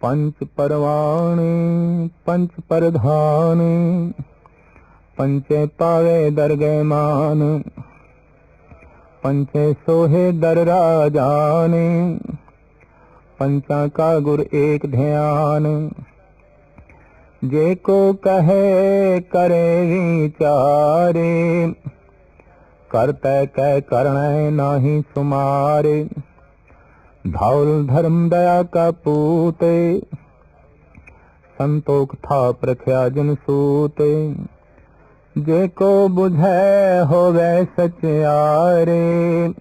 ਪੰਚ ਪਰਵਾਨ ਪੰਚ ਪ੍ਰਧਾਨ ਪੰਚੇ ਪਾਵੇ ਦਰਗਹਿ ਮਾਨ ਪੰਚੇ ਸੋਹੇ ਦਰ ਰਾਜਾਨ ਪੰਚਾਂ ਕਾ ਗੁਰ ਏਕ ਧਿਆਨ ਜੇ ਕੋ ਕਹੇ ਕਰੇ ਵਿਚਾਰੇ ਕਰਤੈ ਕਹਿ ਕਰਣੈ ਨਾਹੀ ਸੁਮਾਰੇ ਧੌਲ ਧਰਮ ਦਇਆ ਕਾ ਪੂਤੇ, ਸੰਤੋਖ ਥਾ ਪ੍ਰਖਿਆ ਜਨ ਸੂਤੇ। ਜੇ ਕੋ ਬੁਝੈ ਹੋਵੇ ਸਚਿਆਰੇ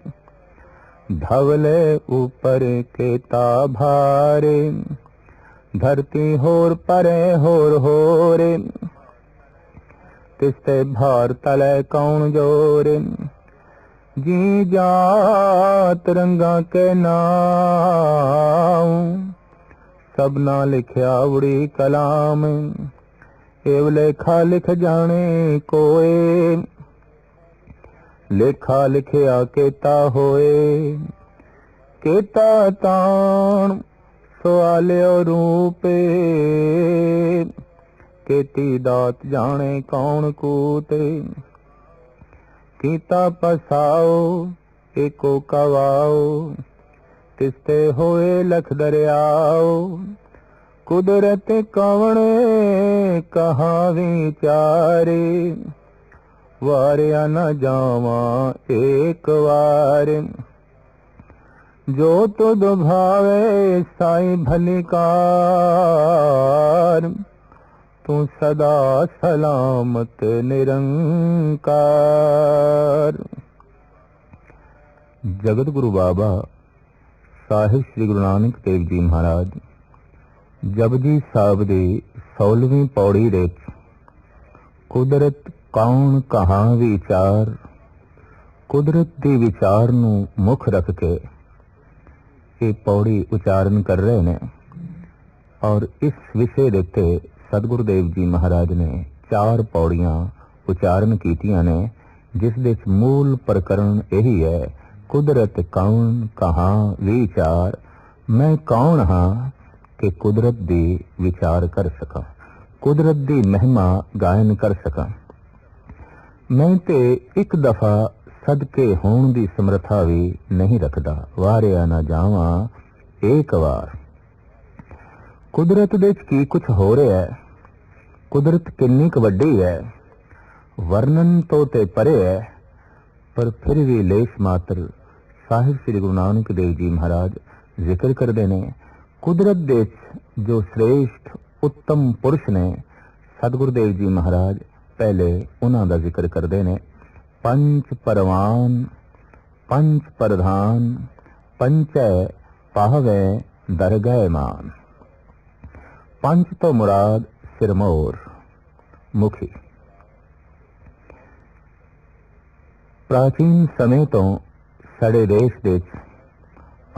ਧਵਲੇ ਉਪਰ ਕੇਤਾ ਭਾਰੇ। ਧਰਤੀ ਹੋਰ ਪਰੇ ਹੋਰ ਹੋਰੇ ਤਿਸਤੇ ਭਾਰ ਤਲੇ ਕੌਣ ਜੋਰੇ। ਜੀ ਜਾਤ ਰੰਗਾ ਕੇ ਨਾਮ ਸਭਨਾ ਲਿਖਿਆ ਉੜੀ ਕਲਾਮ। ਏਵ ਲੇਖਾ ਲਿਖ ਜਾਣੇ ਕੋਏ। ਲੇਖਾ ਲਿਖਿਆ ਕੇਤਾ ਹੋਏ। ਕੇਤਾ ਤਾਣ ਸਵਾਲਿਓ ਰੂਪੇ। ਕੇਤੀ ਦਾਤ ਜਾਣੇ ਕੌਣ ਕੂਤੇ। ਕੀਤਾ ਪਸਾਓ ਏਕੋ ਕਵਾਓ ਤਿਸਤੇ ਹੋਏ ਲਖ ਦਰਿਆਓ, ਕੁਦਰਤ ਕਵਣ ਕਹਾ ਵਿਚਾਰੇ ਵਾਰਿਆ ਨਾ ਜਾਵਾਂ ਏਕ ਵਾਰ। ਜੋ ਤੁਧ ਭਾਵੇ ਸਾਈ ਭਲੀਕਾਰ ਤੂੰ ਸਦਾ ਸਲਾਮਤ ਨਿਰੰਕਾਰ। ਜਗਤ ਗੁਰੂ ਬਾਬਾ ਸਾਹਿਬ ਸ੍ਰੀ ਗੁਰੂ ਨਾਨਕ ਦੇਵ ਜੀ ਮਹਾਰਾਜ, ਜਪਜੀ ਸਾਹਿਬ ਦੀ 16ਵੀਂ ਪੌੜੀ ਵਿੱਚ ਕੁਦਰਤ ਕੌਣ ਕਹਾ ਵਿਚਾਰ, ਕੁਦਰਤ ਦੇ ਵਿਚਾਰ ਨੂੰ ਮੁੱਖ ਰੱਖ ਕੇ ਇਹ ਪੌੜੀ ਉਚਾਰਨ ਕਰ ਰਹੇ ਨੇ ਔਰ ਇਸ ਵਿਸ਼ੇ ਦੇ ਉੱਤੇ ਸਤਿਗੁਰੂ ਦੇਵ ਜੀ ਮਹਾਰਾਜ ਨੇ ਚਾਰ ਪੌੜੀਆਂ ਉਚਾਰਨ ਕੀਤੀਆਂ ਨੇ, ਜਿਸ ਦੇ ਮੂਲ ਪ੍ਰਕਰਨ ਇਹੀ ਹੈ, ਕੁਦਰਤ ਕੌਣ ਕਹਾਂ ਵਿਚਾਰ, ਮੈਂ ਕੌਣ ਹਾਂ ਕਿ ਕੁਦਰਤ ਦੀ ਵਿਚਾਰ ਕਰ ਸਕਾਂ, ਕੁਦਰਤ ਦੀ ਮਹਿਮਾ ਗਾਇਨ ਕਰ ਸਕਾਂ। ਮੈਂ ਤੇ ਇੱਕ ਦਫਾ ਸਦਕੇ ਹੋਣ ਦੀ ਸਮਰੱਥਾ ਵੀ ਨਹੀਂ ਰੱਖਦਾ, ਵਾਰਿਆ ਨਾ ਜਾਵਾਂ, ਏਕ ਵਾਰ। ਕੁਦਰਤ ਦੇ ਵਿੱਚ ਕੀ ਕੁਝ ਹੋ ਰਿਹਾ ਹੈ? ਕੁਦਰਤ ਕਿੰਨੀ ਕੁ ਵੱਡੀ ਹੈ? ਵਰਣਨ ਤੋਂ ਤੇ ਪਰੇ ਹੈ, ਪਰ ਫਿਰ ਵੀ ਲੇਸ਼ ਮਾਤਰ ਸਾਹਿਬ ਸ੍ਰੀ ਗੁਰੂ ਨਾਨਕ ਦੇਵ ਜੀ ਮਹਾਰਾਜ ਜ਼ਿਕਰ ਕਰਦੇ ਨੇ, ਕੁਦਰਤ ਦੇ ਜੋ ਸ੍ਰੇਸ਼ਟ ਉੱਤਮ ਪੁਰਸ਼ ਨੇ, ਸਤਿਗੁਰ ਦੇਵ ਜੀ ਮਹਾਰਾਜ ਪਹਿਲੇ ਉਹਨਾਂ ਦਾ ਜ਼ਿਕਰ ਕਰਦੇ ਨੇ, ਪੰਜ ਪਰਵਾਨ, ਪੰਜ ਪ੍ਰਧਾਨ ਪੰਚੈ ਪਾਹਵੇ ਦਰਗਹਿ ਮਾਨ। ਪੰਜ ਤੋਂ ਮੁਰਾਦ ਸਿਰਮੌਰ। ਮੁਖੀ। ਪ੍ਰਾਚੀਨ ਸਮੇਂ ਤੋਂ ਸਾਡੇ ਦੇਸ਼ ਵਿੱਚ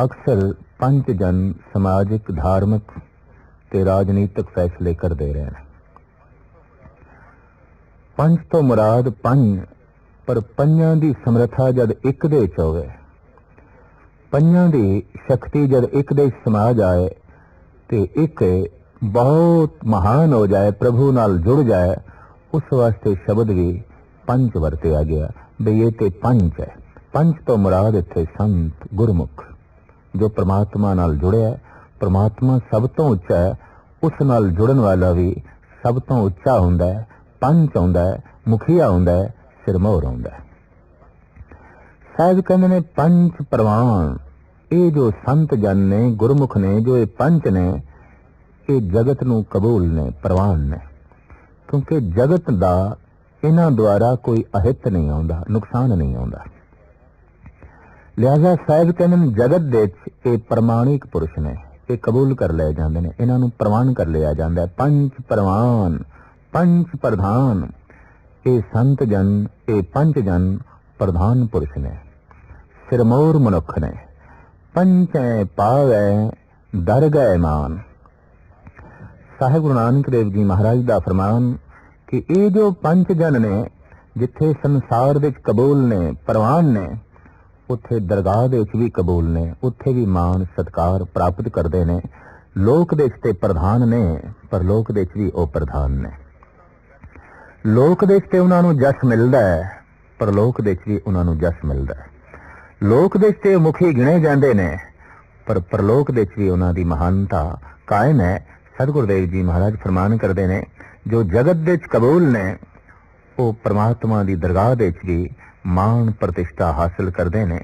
ਅਕਸਰ ਪੰਜ ਜਨ ਸਮਾਜਿਕ, ਧਾਰਮਿਕ ਤੇ ਰਾਜਨੀਤਿਕ ਫੈਸਲੇ ਕਰਦੇ ਰਹੇ ਨੇ। ਪੰਜ ਤੋਂ ਮੁਰਾਦ ਪੰਜ, ਪਰ ਪੰਜਾਂ ਦੀ ਸਮਰੱਥਾ ਜਦ ਇੱਕ ਦੇ ਵਿੱਚ ਹੋਵੇ, ਪੰਜਾਂ ਦੀ ਸ਼ਕਤੀ ਜਦ ਇੱਕ ਦੇ ਸਮਾਜ ਆਏ ਤੇ ਇੱਕ ਬਹੁਤ ਮਹਾਨ ਹੋ ਜਾਏ, ਪ੍ਰਭੂ ਨਾਲ ਜੁੜ ਜਾਏ, ਉਸ ਵਾਸਤੇ ਸ਼ਬਦ ਵੀ ਪੰਜ ਵਰਤਿਆ ਗਿਆ ਬਈ ਇਹ ਤੇ ਪੰਜ ਹੈ। ਪੰਜ ਤੋਂ ਮੁਰਾਦ ਇੱਥੇ ਸੰਤ ਗੁਰਮੁਖ, ਜੋ ਪ੍ਰਮਾਤਮਾ ਨਾਲ ਜੁੜਿਆ ਪ੍ਰਮਾਤਮਾ ਸਭ ਤੋਂ ਉੱਚਾ ਹੈ, ਉਸ ਨਾਲ ਜੁੜਨ ਵਾਲਾ ਵੀ ਸਭ ਤੋਂ ਉੱਚਾ ਹੁੰਦਾ ਹੈ। ਪੰਚ ਹੁੰਦਾ ਹੈ, ਮੁਖੀਆ ਹੁੰਦਾ ਹੈ, ਸਿਰਮੌਰ ਹੁੰਦਾ ਹੈ। ਸਾਹਿਬ ਕਹਿੰਦੇ ਨੇ, ਪੰਜ ਪ੍ਰਵਾਨ, ਇਹ ਜੋ ਸੰਤ ਜਨ ਨੇ, ਗੁਰਮੁਖ ਨੇ, ਜੋ ਇਹ ਪੰਚ ਨੇ ਇਹ ਜਗਤ ਨੂੰ ਕਬੂਲ ਨੇ, ਪ੍ਰਵਾਨ ਨੇ। ਕਿਉਂਕਿ ਜਗਤ ਦਾ ਇਹਨਾਂ ਦੁਆਰਾ ਕੋਈ ਅਹਿਤ ਨਹੀਂ ਆਉਂਦਾ, ਨੁਕਸਾਨ ਨਹੀਂ ਆਉਂਦਾ। ਲਿਆਜ਼ਾ ਸਾਹਿਬ ਕਹਿੰਦੇ ਨੇ, ਜਗਤ ਦੇ ਵਿੱਚ ਇਹ ਪ੍ਰਮਾਣਿਕ ਪੁਰਸ਼ ਨੇ, ਇਹ ਕਬੂਲ ਕਰ ਲਏ ਜਾਂਦੇ ਨੇ, ਇਹਨਾਂ ਨੂੰ ਪ੍ਰਵਾਨ ਕਰ ਲਿਆ ਜਾਂਦਾ ਹੈ। ਪੰਜ ਪ੍ਰਵਾਨ, ਪੰਜ ਪ੍ਰਧਾਨ, ਇਹ ਸੰਤ ਜਨ, ਇਹ ਪੰਜ ਜਨ ਪ੍ਰਧਾਨ ਪੁਰਸ਼ ਨੇ। ਸਿਰਮੌਰ ਮਨੁੱਖ ਨੇ ਪੰਚੈ ਪਾਵੈ ਦਰਗਹਿ ਮਾਨ। ਸਾਹਿਬ ਗੁਰੂ ਨਾਨਕ ਦੇਵ ਜੀ ਮਹਾਰਾਜ ਦਾ ਫਰਮਾਨ ਕਿ ਇਹ ਜੋ ਪੰਜ ਜਨ ਨੇ, ਜਿੱਥੇ ਸੰਸਾਰ ਵਿੱਚ ਕਬੂਲ ਨੇ, ਪ੍ਰਵਾਨ ਨੇ, ਉੱਥੇ ਦਰਗਾਹ ਦੇ ਵਿੱਚ ਵੀ ਕਬੂਲ ਨੇ, ਉੱਥੇ ਵੀ ਮਾਨ ਸਤਕਾਰ ਪ੍ਰਾਪਤ ਕਰਦੇ ਨੇ, ਲੋਕ ਦੇ ਤੇ ਪ੍ਰਧਾਨ ਨੇ, ਪਰ ਲੋਕ ਦੇ ਵੀ ਉਹ ਪ੍ਰਧਾਨ ਨੇ। ਲੋਕ ਦੇ ਵਿੱਚ ਤੇ ਉਹਨਾਂ ਨੂੰ ਜਸ ਮਿਲਦਾ ਹੈ, ਪਰ ਲੋਕ ਦੇ ਵਿੱਚ ਵੀ ਉਹਨਾਂ ਨੂੰ ਜਸ ਮਿਲਦਾ ਹੈ। ਲੋਕ ਦੇ ਤੇ ਮੁਖੀ ਗਿਣੇ ਜਾਂਦੇ ਨੇ, ਪਰ ਪਰਲੋਕ ਦੇ ਵਿੱਚ ਵੀ ਉਹਨਾਂ ਦੀ ਮਹਾਨਤਾ ਕਾਇਮ ਹੈ। ਸਤਿਗੁਰ ਦੇਵ ਜੀ ਮਹਾਰਾਜ ਫਰਮਾਨ ਕਰਦੇ ਨੇ, ਜੋ ਜਗਤ ਦੇ ਵਿੱਚ ਕਬੂਲ ਨੇ, ਉਹ ਪ੍ਰਮਾਤਮਾ ਦੀ ਦਰਗਾਹ ਦੇ ਵਿੱਚ ਵੀ ਮਾਣ ਪ੍ਰਤਿਸ਼ਠਾ ਹਾਸਲ ਕਰਦੇ ਨੇ।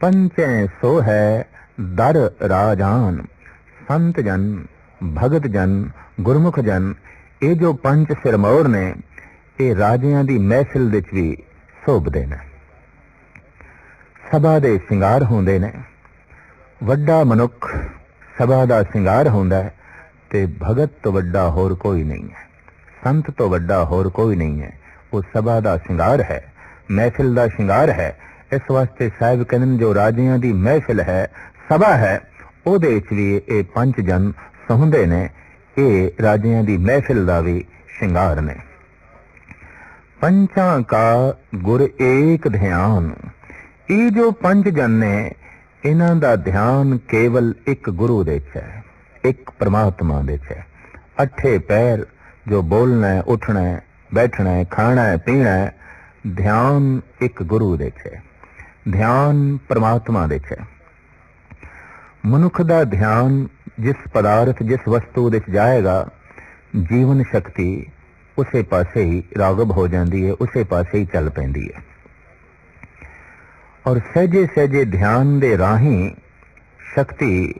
ਪੰਚੈ ਸੋ ਹੈ ਦਰ ਰਾਜਾਨ, ਸੰਤ ਜਨ, ਭਗਤ ਜਨ, ਗੁਰਮੁਖ ਜਨ, ਇਹ ਜੋ ਪੰਜ ਸਿਰਮੌਰ ਨੇ, ਇਹ ਰਾਜਿਆਂ ਦੀ ਮਹਿਫਿਲ ਵਿੱਚ ਵੀ ਸ਼ੋਭਦੇ ਨੇ। ਸਭਾ ਦੇ ਸ਼ਿੰਗਾਰ ਹੁੰਦੇ ਨੇ। ਵੱਡਾ ਮਨੁੱਖ ਸਭਾ ਦਾ ਸ਼ਿੰਗਾਰ ਹੁੰਦਾ ਹੈ। ਤੇ ਭਗਤ ਤੋਂ ਵੱਡਾ ਹੋਰ ਕੋਈ ਨਹੀਂ ਹੈ। ਸੰਤ ਤੋਂ ਵੱਡਾ ਹੋਰ ਕੋਈ ਨਹੀਂ ਹੈ। ਉਹ ਸਭਾ ਦਾ ਸ਼ਿੰਗਾਰ ਹੈ, ਮਹਿਫਿਲ ਦਾ ਸ਼ਿੰਗਾਰ ਹੈ। ਇਸ ਵਾਸਤੇ ਸਾਹਿਬ ਕਹਿੰਦੇ ਜੋ ਰਾਜਿਆਂ ਦੀ ਮਹਿਫਿਲ ਹੈ, ਸਭਾ ਹੈ, ਉਹਦੇ ਵਿੱਚ ਵੀ ਇਹ ਪੰਜ ਜਨ ਸਹੁੰਦੇ ਨੇ। ਇਹ ਰਾਜਿਆਂ ਦੀ ਮਹਿਫਿਲ ਦਾ ਵੀ ਸ਼ਿੰਗਾਰ ਨੇ। ਪੰਚਾਂ ਕਾ ਗੁਰ ਏਕ ਧਿਆਨ। ਇਹ ਜੋ ਪੰਜ ਜਨ ਨੇ, ਇਹਨਾਂ ਦਾ ਧਿਆਨ ਕੇਵਲ ਇੱਕ ਗੁਰੂ ਦੇ 'ਚ ਹੈ। ਇੱਕ ਪ੍ਰਮਾਤਮਾ ਦੇ 'ਚ ਹੈ ਅੱਠੇ ਪੈਰ ਜੋ ਬੋਲਣਾ ਹੈ, ਉੱਠਣਾ ਹੈ, ਬੈਠਣਾ ਹੈ, ਖਾਣਾ ਹੈ, ਪੀਣਾ ਹੈ, ਧਿਆਨ ਇੱਕ ਗੁਰੂ ਦੇ ਹੈ ਧਿਆਨ ਪ੍ਰਮਾਤਮਾ ਦੇ ਹੈ ਮਨੁੱਖ ਦਾ ਧਿਆਨ ਜਿਸ ਪਦਾਰਥ, ਜਿਸ ਵਸਤੂ ਦੇ ਜਾਏਗਾ, ਜੀਵਨ ਸ਼ਕਤੀ ਉਸੇ ਪਾਸੇ ਹੀ ਰਾਗਬ ਹੋ ਜਾਂਦੀ ਹੈ, ਉਸੇ ਪਾਸੇ ਹੀ ਚੱਲ ਪੈਂਦੀ ਹੈ। ਔਰ ਸਹਿਜੇ ਸਹਿਜੇ ਧਿਆਨ ਦੇ ਰਾਹੀਂ ਸ਼ਕਤੀ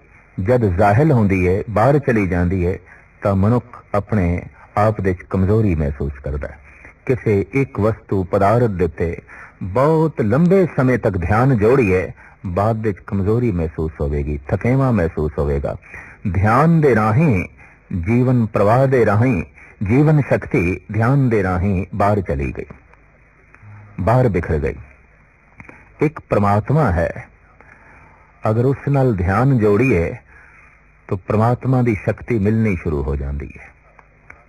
ਜਦ ਜ਼ਾਹਿਲ ਹੁੰਦੀ ਹੈ ਬਾਹਰ ਚਲੀ ਜਾਂਦੀ ਹੈ ਤਾਂ ਮਨੁੱਖ ਆਪਣੇ ਆਪ ਦੇ ਵਿੱਚ ਕਮਜ਼ੋਰੀ ਮਹਿਸੂਸ ਕਰਦਾ ਹੈ। ਕਿਸੇ ਇੱਕ ਵਸਤੂ, ਪਦਾਰਥ ਦੇ ਉੱਤੇ ਬਹੁਤ ਲੰਬੇ ਸਮੇਂ ਤੱਕ ਧਿਆਨ ਜੋੜੀਏ ਬਾਅਦ ਵਿੱਚ ਕਮਜ਼ੋਰੀ ਮਹਿਸੂਸ ਹੋਵੇਗੀ, ਥਕੇਵਾ ਮਹਿਸੂਸ ਹੋਵੇਗਾ। ਧਿਆਨ ਦੇ ਰਾਹੀਂ, ਜੀਵਨ ਪ੍ਰਵਾਹ ਦੇ ਰਾਹੀਂ, ਜੀਵਨ ਸ਼ਕਤੀ ਧਿਆਨ ਦੇ ਰਾਹੀਂ ਬਾਹਰ ਚਲੀ ਗਈ। ਬਾਹਰ ਬਿਖਰ ਗਈ। ਇੱਕ ਪ੍ਰਮਾਤਮਾ ਹੈ। ਅਗਰ ਉਸ ਨਾਲ ਧਿਆਨ ਜੋੜੀਏ ਤਾਂ ਪ੍ਰਮਾਤਮਾ ਦੀ ਸ਼ਕਤੀ ਮਿਲਣੀ ਸ਼ੁਰੂ ਹੋ ਜਾਂਦੀ ਹੈ।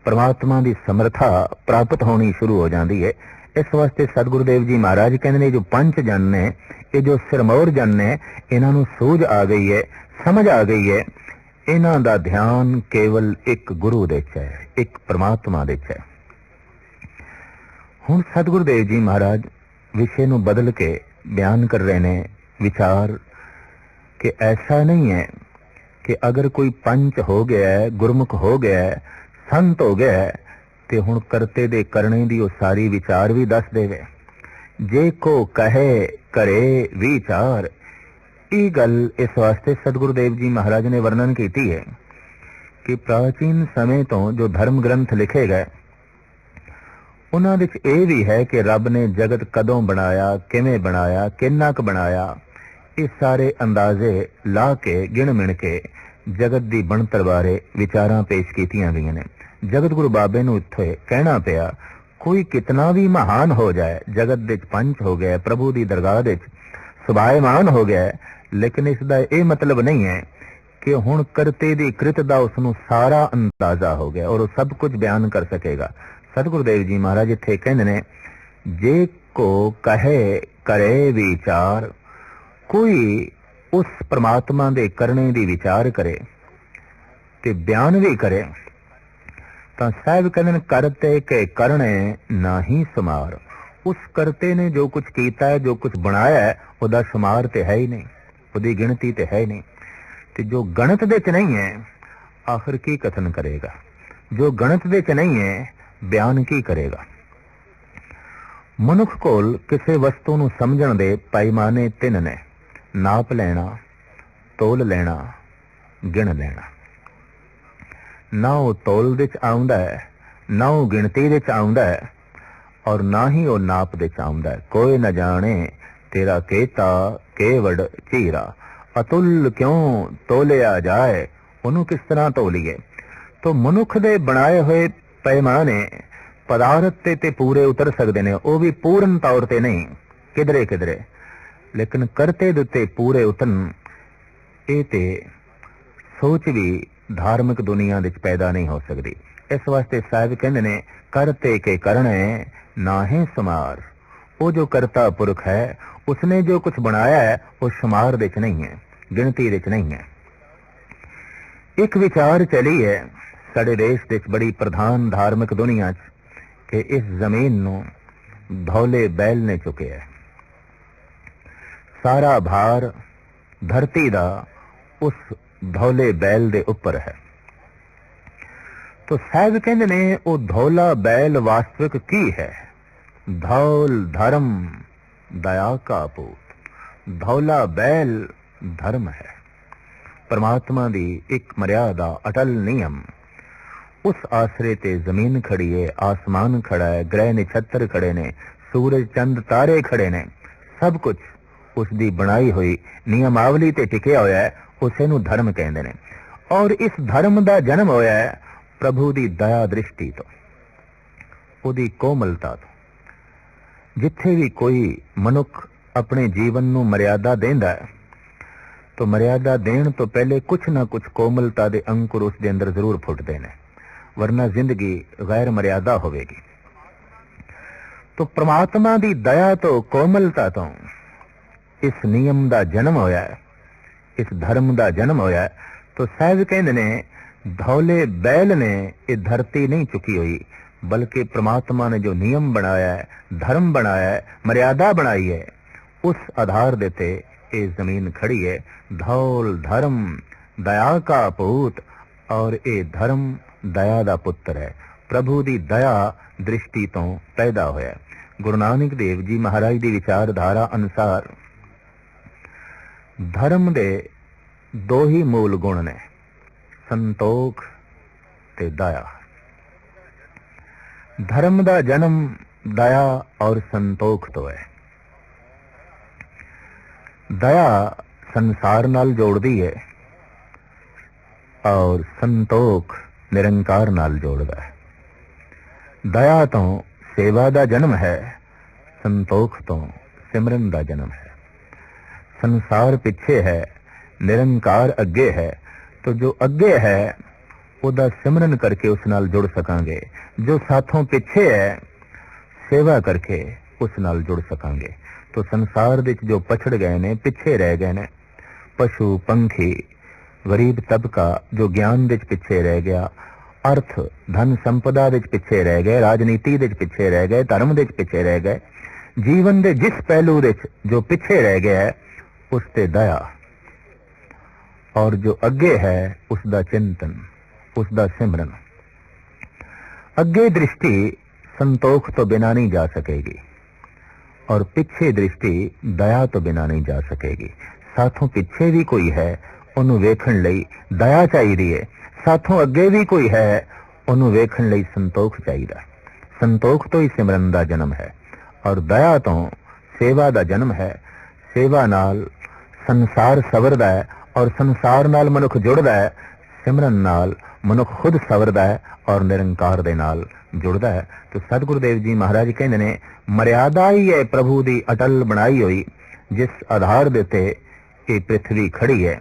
ਪ੍ਰਮਾਤਮਾ ਦੀ ਸਮਰੱਥਾ ਪ੍ਰਾਪਤ ਹੋਣੀ ਸ਼ੁਰੂ ਹੋ ਜਾਂਦੀ ਹੈ। ਇਸ ਵਾਸਤੇ ਸਤਿਗੁਰੂ ਦੇਵ ਜੀ ਮਹਾਰਾਜ ਕਹਿੰਦੇ ਨੇ, ਜੋ ਪੰਜ ਜਨ ਨੇ, ਇਹ ਜੋ ਸਿਰਮੌਰ ਜਨ ਨੇ, ਇਹਨਾਂ ਨੂੰ ਸੂਝ ਆ ਗਈ ਹੈ, ਸਮਝ ਆ ਗਈ ਹੈ। ਇਹਨਾਂ ਦਾ ਧਿਆਨ ਕੇਵਲ ਇੱਕ ਗੁਰੂ ਦੇ 'ਚ ਹੈ, ਇੱਕ ਪ੍ਰਮਾਤਮਾ ਦੇ 'ਚ ਹੈ। ਹੁਣ ਸਤਿਗੁਰੂ ਦੇਵ ਜੀ ਮਹਾਰਾਜ ਵਿਸ਼ੇ ਨੂੰ ਬਦਲ ਕੇ ਬਿਆਨ ਕਰ ਰਹੇ ਨੇ, ਵਿਚਾਰ ਕਿ ਐਸਾ ਨਹੀਂ ਹੈ ਕਿ ਅਗਰ ਕੋਈ ਪੰਚ ਹੋ ਗਿਆ ਹੈ, ਗੁਰਮੁਖ ਹੋ ਗਿਆ ਹੈ, ਸੰਤ ਹੋ ਗਿਆ ਹੈ, ਤੇ ਹੁਣ ਕਰਤੇ ਦੇ ਕਰਨੇ ਦੀ ਉਹ ਸਾਰੀ ਵਿਚਾਰ ਵੀ ਦੱਸ ਦੇਵੇ। ਜੇ ਕੋ ਕਹੇ ਕਰੇ ਵਿਚਾਰ। ਇਹ ਗੱਲ ਇਸ ਵਾਸਤੇ ਸਤਿਗੁਰੂ ਦੇਵ ਜੀ ਮਹਾਰਾਜ ਨੇ ਵਰਣਨ ਕੀਤੀ ਹੈ ਕਿ ਪ੍ਰਾਚੀਨ ਸਮੇਂ ਤੋਂ ਜੋ ਧਰਮ ਗ੍ਰੰਥ ਲਿਖੇ ਗਏ, ਉਹਨਾਂ ਵਿੱਚ ਇਹ ਵੀ ਹੈ ਕਿ ਰੱਬ ਨੇ ਜਗਤ ਕਦੋਂ ਬਣਾਇਆ, ਕਿਵੇਂ ਬਣਾਇਆ, ਕਿੰਨਾ ਕੁ ਬਣਾਇਆ। ਇਹ ਸਾਰੇ ਅੰਦਾਜ਼ੇ ਲਾ ਕੇ, ਗਿਣ ਮਿਣ ਕੇ ਜਗਤ ਦੀ ਬਣਤਰ ਬਾਰੇ ਵਿਚਾਰਾਂ ਪੇਸ਼ ਕੀਤੀਆਂ ਗਈਆਂ ਨੇ। ਜਗਤ ਗੁਰੂ ਬਾਬੇ ਨੂੰ ਇੱਥੇ ਕਹਿਣਾ ਪਿਆ, ਕੋਈ ਕਿਤਨਾ ਵੀ ਮਹਾਨ ਹੋ ਜਾਏ, ਜਗਤ ਵਿੱਚ ਪੰਚ ਹੋ ਗਿਆ ਪ੍ਰਭੂ ਦੀ ਦਰਗਾਹ ਵਿੱਚ ਸੁਭਾਇਮਾਨ ਹੋ ਗਿਆ ਲੇਕਿਨ ਇਸ ਦਾ ਇਹ ਮਤਲਬ ਨਹੀਂ ਹੈ ਕਿ ਹੁਣ ਕਰਤੇ ਦੀ ਕ੍ਰਿਤ ਦਾ ਉਸ ਨੂੰ ਸਾਰਾ ਅੰਦਾਜ਼ਾ ਹੋ ਗਿਆ ਔਰ ਉਹ ਸਭ ਕੁਝ ਬਿਆਨ ਕਰ ਸਕੇਗਾ। ਸਤਿਗੁਰੂ ਦੇਵ ਜੀ ਮਹਾਰਾਜ ਇੱਥੇ ਕਹਿੰਦੇ ਨੇ, ਜੇ ਕੋ ਕਹੇ, ਕਰੇ ਵਿਚਾਰ ਕੋਈ ਉਸ ਪ੍ਰਮਾਤਮਾ ਦੇ ਕਰਨੇ ਦੀ ਵਿਚਾਰ ਕਰੇ ਤੇ ਬਿਆਨ ਵੀ ਕਰੇ, ਤਾਂ ਸਾਹਿਬ ਕਹਿੰਦੇ ਨੇ ਕਰਤੇ ਕੇ ਕਰਨੇ ਨਾਹੀ ਸਮਾਰ। ਉਸ ਕਰਤੇ ਨੇ ਜੋ ਕੁਝ ਕੀਤਾ ਹੈ, ਜੋ ਕੁਝ ਬਣਾਇਆ ਹੈ, ਉਹਦਾ ਸਮਾਰ ਤੇ ਹੈ ਹੀ ਨਹੀਂ, ਉਹਦੀ ਗਿਣਤੀ ਤੇ ਹੈ ਨਹੀਂ। ਤੇ ਜੋ ਗਣਤ ਦੇ ਚ ਨਹੀਂ ਹੈ, ਆਖਰ ਕੀ ਕਥਨ ਕਰੇਗਾ? ਜੋ ਗਣਤ ਦੇ ਚ ਨਹੀਂ ਹੈ, ਬਿਆਨ ਕੀ ਕਰੇਗਾ? ਮਨੁੱਖ ਕੋਲ ਕਿਸੇ ਵਸਤੂ ਨੂੰ ਸਮਝਣ ਦੇ ਪੈਮਾਨੇ ਤਿੰਨ ਨੇ। ਨਾਪ ਲੈਣਾ, ਤੋਲ ਲੈਣਾ, ਗਿਣ ਲੈਣਾ। ਨਾ ਉਹ ਤੋਲ ਵਿੱਚ ਆਉਂਦਾ ਹੈ, ਨਾ ਉਹ ਗਿਣਤੀ ਵਿੱਚ ਆਉਂਦਾ ਹੈ, ਔਰ ਨਾ ਹੀ ਉਹ ਨਾਪ ਵਿੱਚ ਆਉਂਦਾ ਹੈ। ਕੋਈ ਨਾ ਜਾਣੇ ਤੇਰਾ ਕੇਤਾ ਕੇਵੜ ਚੀਰਾ, ਅਤੁੱਲ ਕਿਉਂ ਤੋਲਿਆ ਜਾਏ, ਉਹਨੂੰ ਕਿਸ ਤਰ੍ਹਾਂ ਤੋਲੀਏ? ਤੋ ਮਨੁੱਖ ਦੇ ਬਣਾਏ ਹੋਏ ਪੈਮਾਨੇ ਪਦਾਰਥ ਤੇ ਤੇ ਪੂਰੇ ਉਤਰ ਸਕਦੇ ਨੇ, ਉਹ ਵੀ ਪੂਰਨ ਤੌਰ ਤੇ ਨਹੀਂ। ਕਿਧਰੇ ਕਿਧਰੇ ਲੇਕਿਨ ਕਰਤੇ ਦੇ ਉੱਤੇ ਪੂਰੇ ਉਤਰਨ ਇਹ ਤੇ ਸੋਚ ਵੀ ਧਾਰਮਿਕ ਦੁਨੀਆ ਵਿੱਚ ਪੈਦਾ ਨਹੀਂ ਹੋ ਸਕਦੀ। ਇਸ ਵਾਸਤੇ ਸਾਹਿਬ ਕਹਿੰਦੇ ਨੇ, ਕਰਤੇ ਕੇ ਕਰਨੇ ਨਾਹੇ ਸਮਾਰ। ਉਹ ਜੋ ਕਰਤਾ ਪੁਰਖ ਹੈ, ਉਸਨੇ ਜੋ ਕੁਝ ਬਣਾਇਆ ਹੈ, ਉਹ ਸ਼ਮਾਰ ਵਿੱਚ ਨਹੀਂ ਹੈ, ਗਿਣਤੀ ਵਿੱਚ ਨਹੀਂ ਹੈ। ਇੱਕ ਵਿਚਾਰ ਚਲੀ ਹੈ, ਸਾਡੇ ਦੇਸ਼ ਵਿੱਚ ਬੜੀ ਪ੍ਰਧਾਨ ਧਾਰਮਿਕ ਦੁਨੀਆ 'ਚ, ਕਿ ਇਸ ਜ਼ਮੀਨ ਨੂੰ ਧੌਲੇ ਬੈਲ ਨੇ ਚੁੱਕਿਆ ਹੈ। ਸਾਰਾ ਭਾਰ ਧਰਤੀ ਦਾ ਉਸ ਧੌਲੇ ਬੈਲ ਦੇ ਉੱਪਰ ਹੈ। ਤੋ ਸਾਹਿਬ ਕਹਿੰਦੇ ਨੇ, ਉਹ ਧੌਲਾ ਬੈਲ ਵਾਸਤਵਿਕ ਕੀ ਹੈ? ਧੌਲ ਧਰਮ ਦਇਆ ਕਾ ਪੂਤ। ਧੌਲਾ ਬੈਲ ਧਰਮ ਹੈ। ਪਰਮਾਤਮਾ ਦੀ ਇੱਕ ਮਰਿਆਦਾ ਅਟਲ ਨਿਯਮ। ਉਸ ਆਸਰੇ ਤੇ ਜ਼ਮੀਨ ਖੜੀ ਹੈ ਆਸਮਾਨ ਖੜਾ ਹੈ ਗ੍ਰਹਿ ਨਛੱਤਰ ਖੜੇ ਨੇ, ਸੂਰਜ ਚੰਦ ਤਾਰੇ ਖੜੇ ਨੇ, ਸਭ ਕੁਝ ਉਸ ਦੀ ਬਣਾਈ ਹੋਈ ਨਿਯਮਾਵਲੀ ਤੇ ਟਿਕਿਆ ਹੋਇਆ ਹੈ, ਉਸੇ ਨੂੰ ਧਰਮ ਕਹਿੰਦੇ ਨੇ। ਔਰ ਇਸ ਧਰਮ ਦਾ ਜਨਮ ਹੋਇਆ ਹੈ ਪ੍ਰਭੂ ਦੀ ਦਇਆ ਦ੍ਰਿਸ਼ਟੀ ਤੋਂ, ਉਹਦੀ ਕੋਮਲਤਾ ਤੋਂ। ਜਿੱਥੇ ਵੀ ਕੋਈ ਮਨੁੱਖ ਆਪਣੇ ਜੀਵਨ ਨੂੰ ਮਰਿਆਦਾ ਦਿੰਦਾ ਹੈ, ਤਾਂ ਮਰਿਆਦਾ ਦੇਣ ਤੋਂ ਪਹਿਲੇ ਕੁਝ ਨਾ ਕੁਝ ਕੋਮਲਤਾ ਦੇ ਅੰਕੁਰ ਉਸ ਦੇ ਅੰਦਰ ਜ਼ਰੂਰ ਫੁੱਟਦੇ ਨੇ, ਵਰਨਾ ਜ਼ਿੰਦਗੀ ਗੈਰ ਮਰਿਆਦਾ ਹੋਵੇਗੀ। ਤੋ ਪ੍ਰਮਾਤਮਾ ਦੀ ਦਇਆ ਤੋਂ, ਕੋਮਲਤਾ ਤੋਂ ਇਸ ਨਿਯਮ ਦਾ ਜਨਮ ਹੋਇਆ ਹੈ ਇਸ ਧਰਮ ਦਾ ਜਨਮ ਹੋਇਆ ਹੈ ਤੋ ਸਾਹਿਬ ਕਹਿੰਦੇ ਨੇ ਧੌਲੇ ਬੈਲ ਨੇ ਇਹ ਧਰਤੀ ਨਹੀਂ ਚੁੱਕੀ ਹੋਈ ਬਲਕਿ ਪ੍ਰਮਾਤਮਾ ਨੇ ਜੋ ਨਿਯਮ ਬਣਾਇਆ ਹੈ ਧਰਮ ਬਣਾਇਆ ਹੈ ਮਰਿਆਦਾ ਬਣਾਈ ਹੈ ਉਸ ਆਧਾਰ ਦੇ ਤੇ ਇਹ ਜ਼ਮੀਨ ਖੜੀ ਹੈ ਧੌਲ ਧਰਮ ਦਇਆ ਕਾ ਪੂਤ ਔਰ ਇਹ ਧਰਮ ਦਇਆ ਦਾ ਪੁੱਤਰ ਹੈ ਪ੍ਰਭੂ ਦੀ ਦਇਆ ਦ੍ਰਿਸ਼ਟੀ ਤੋਂ ਪੈਦਾ ਹੋਇਆ ਗੁਰੂ ਨਾਨਕ ਦੇਵ ਜੀ ਮਹਾਰਾਜ ਦੀ ਵਿਚਾਰਧਾਰਾ ਅਨੁਸਾਰ ਧਰਮ ਦੇ ਦੋ ਹੀ ਮੂਲ ਗੁਣ ਨੇ, ਸੰਤੋਖ ਤੇ ਦਇਆ। ਧਰਮ ਦਾ ਜਨਮ ਦਇਆ ਔਰ ਸੰਤੋਖ ਤੋਂ ਹੈ। ਦਇਆ ਸੰਸਾਰ ਨਾਲ ਜੋੜਦੀ ਹੈ ਔਰ ਸੰਤੋਖ ਨਿਰੰਕਾਰ ਨਾਲ ਜੋੜਦਾ ਹੈ। ਦਇਆ ਤੋਂ ਸੇਵਾ ਦਾ ਜਨਮ ਹੈ, ਸੰਤੋਖ ਤੋਂ ਸਿਮਰਨ ਦਾ ਜਨਮ ਹੈ। ਸੰਸਾਰ ਪਿੱਛੇ ਹੈ, ਨਿਰੰਕਾਰ ਅੱਗੇ ਹੈ। ਤੋ ਜੋ ਅੱਗੇ ਹੈ, ਉਹਦਾ ਸਿਮਰਨ ਕਰਕੇ ਉਸ ਨਾਲ ਜੁੜ ਸਕਾਂਗੇ। ਜੋ ਸਾਥੋਂ ਪਿੱਛੇ ਹੈ, ਸੇਵਾ ਕਰਕੇ ਉਸ ਨਾਲ ਜੁੜ ਸਕਾਂਗੇ। ਤੋ ਸੰਸਾਰ ਵਿੱਚ ਜੋ ਪਛੜ ਗਏ ਨੇ, ਪਿੱਛੇ ਰਹਿ ਗਏ ਨੇ, ਪਸ਼ੂ, ਪੰਖੀ, ਗਰੀਬ ਤਬਕਾ, ਜੋ ਗਿਆਨ ਵਿੱਚ ਪਿੱਛੇ ਰਹਿ ਗਿਆ, ਅਰਥ, ਧਨ ਸੰਪਦਾ ਵਿੱਚ ਪਿੱਛੇ ਰਹਿ ਗਏ, ਰਾਜਨੀਤੀ ਵਿੱਚ ਪਿੱਛੇ ਰਹਿ ਗਏ, ਧਰਮ ਵਿੱਚ ਪਿੱਛੇ ਰਹਿ ਗਏ, ਜੀਵਨ ਦੇ ਜਿਸ ਪਹਿਲੂ ਵਿੱਚ ਜੋ ਪਿੱਛੇ ਰਹਿ ਗਿਆ ਹੈ ਉਸ ਤੇ ਦਇਆ। ਔਰ ਜੋ ਅੱਗੇ ਹੈ, ਉਸ ਦਾ ਚਿੰਤਨ, ਉਸ ਦਾ ਸਿਮਰਨ। ਅੱਗੇ ਦ੍ਰਿਸ਼ਟੀ ਸੰਤੋਖ ਤੋਂ ਬਿਨਾ ਨਹੀਂ ਜਾ ਸਕੇਗੀ। ਔਰ ਪਿੱਛੇ ਦ੍ਰਿਸ਼ਟੀ ਦਇਆ ਤੋਂ ਬਿਨਾ ਨਹੀਂ ਜਾ ਸਕੇਗੀ। ਸਾਥੋਂ ਪਿੱਛੇ ਵੀ ਕੋਈ ਹੈ, ਉਹਨੂੰ ਵੇਖਣ ਲਈ ਦਇਆ ਚਾਹੀਦੀ ਹੈ ਸਾਥੋਂ ਅੱਗੇ ਵੀ ਕੋਈ ਹੈ, ਉਹਨੂੰ ਵੇਖਣ ਲਈ ਸੰਤੋਖ ਚਾਹੀਦਾ। ਸੰਤੋਖ ਤੋਂ ਹੀ ਸਿਮਰਨ ਦਾ ਜਨਮ ਹੈ। ਔਰ ਦਇਆ ਤੋਂ ਸੇਵਾ ਦਾ ਜਨਮ ਹੈ। ਸੇਵਾ ਨਾਲ ਸੰਸਾਰ ਸਵਰਦਾ ਹੈ ਔਰ ਸੰਸਾਰ ਨਾਲ ਮਨੁੱਖ ਜੁੜਦਾ ਹੈ ਸਿਮਰਨ ਨਾਲ ਮਨੁੱਖ ਖੁਦ ਸਵਰਦਾ ਹੈ ਔਰ ਨਿਰੰਕਾਰ ਦੇ ਨਾਲ ਜੁੜਦਾ ਹੈ ਤੇ ਸਤਿਗੁਰੂ ਦੇਵ ਜੀ ਮਹਾਰਾਜ ਕਹਿੰਦੇ ਨੇ ਮਰਿਆਦਾ ਹੀ ਹੈ ਪ੍ਰਭੂ ਦੀ ਅਟਲ ਬਣਾਈ ਹੋਈ ਜਿਸ ਆਧਾਰ ਦੇ ਤੇ ਇਹ ਪ੍ਰithvi ਖੜੀ ਹੈ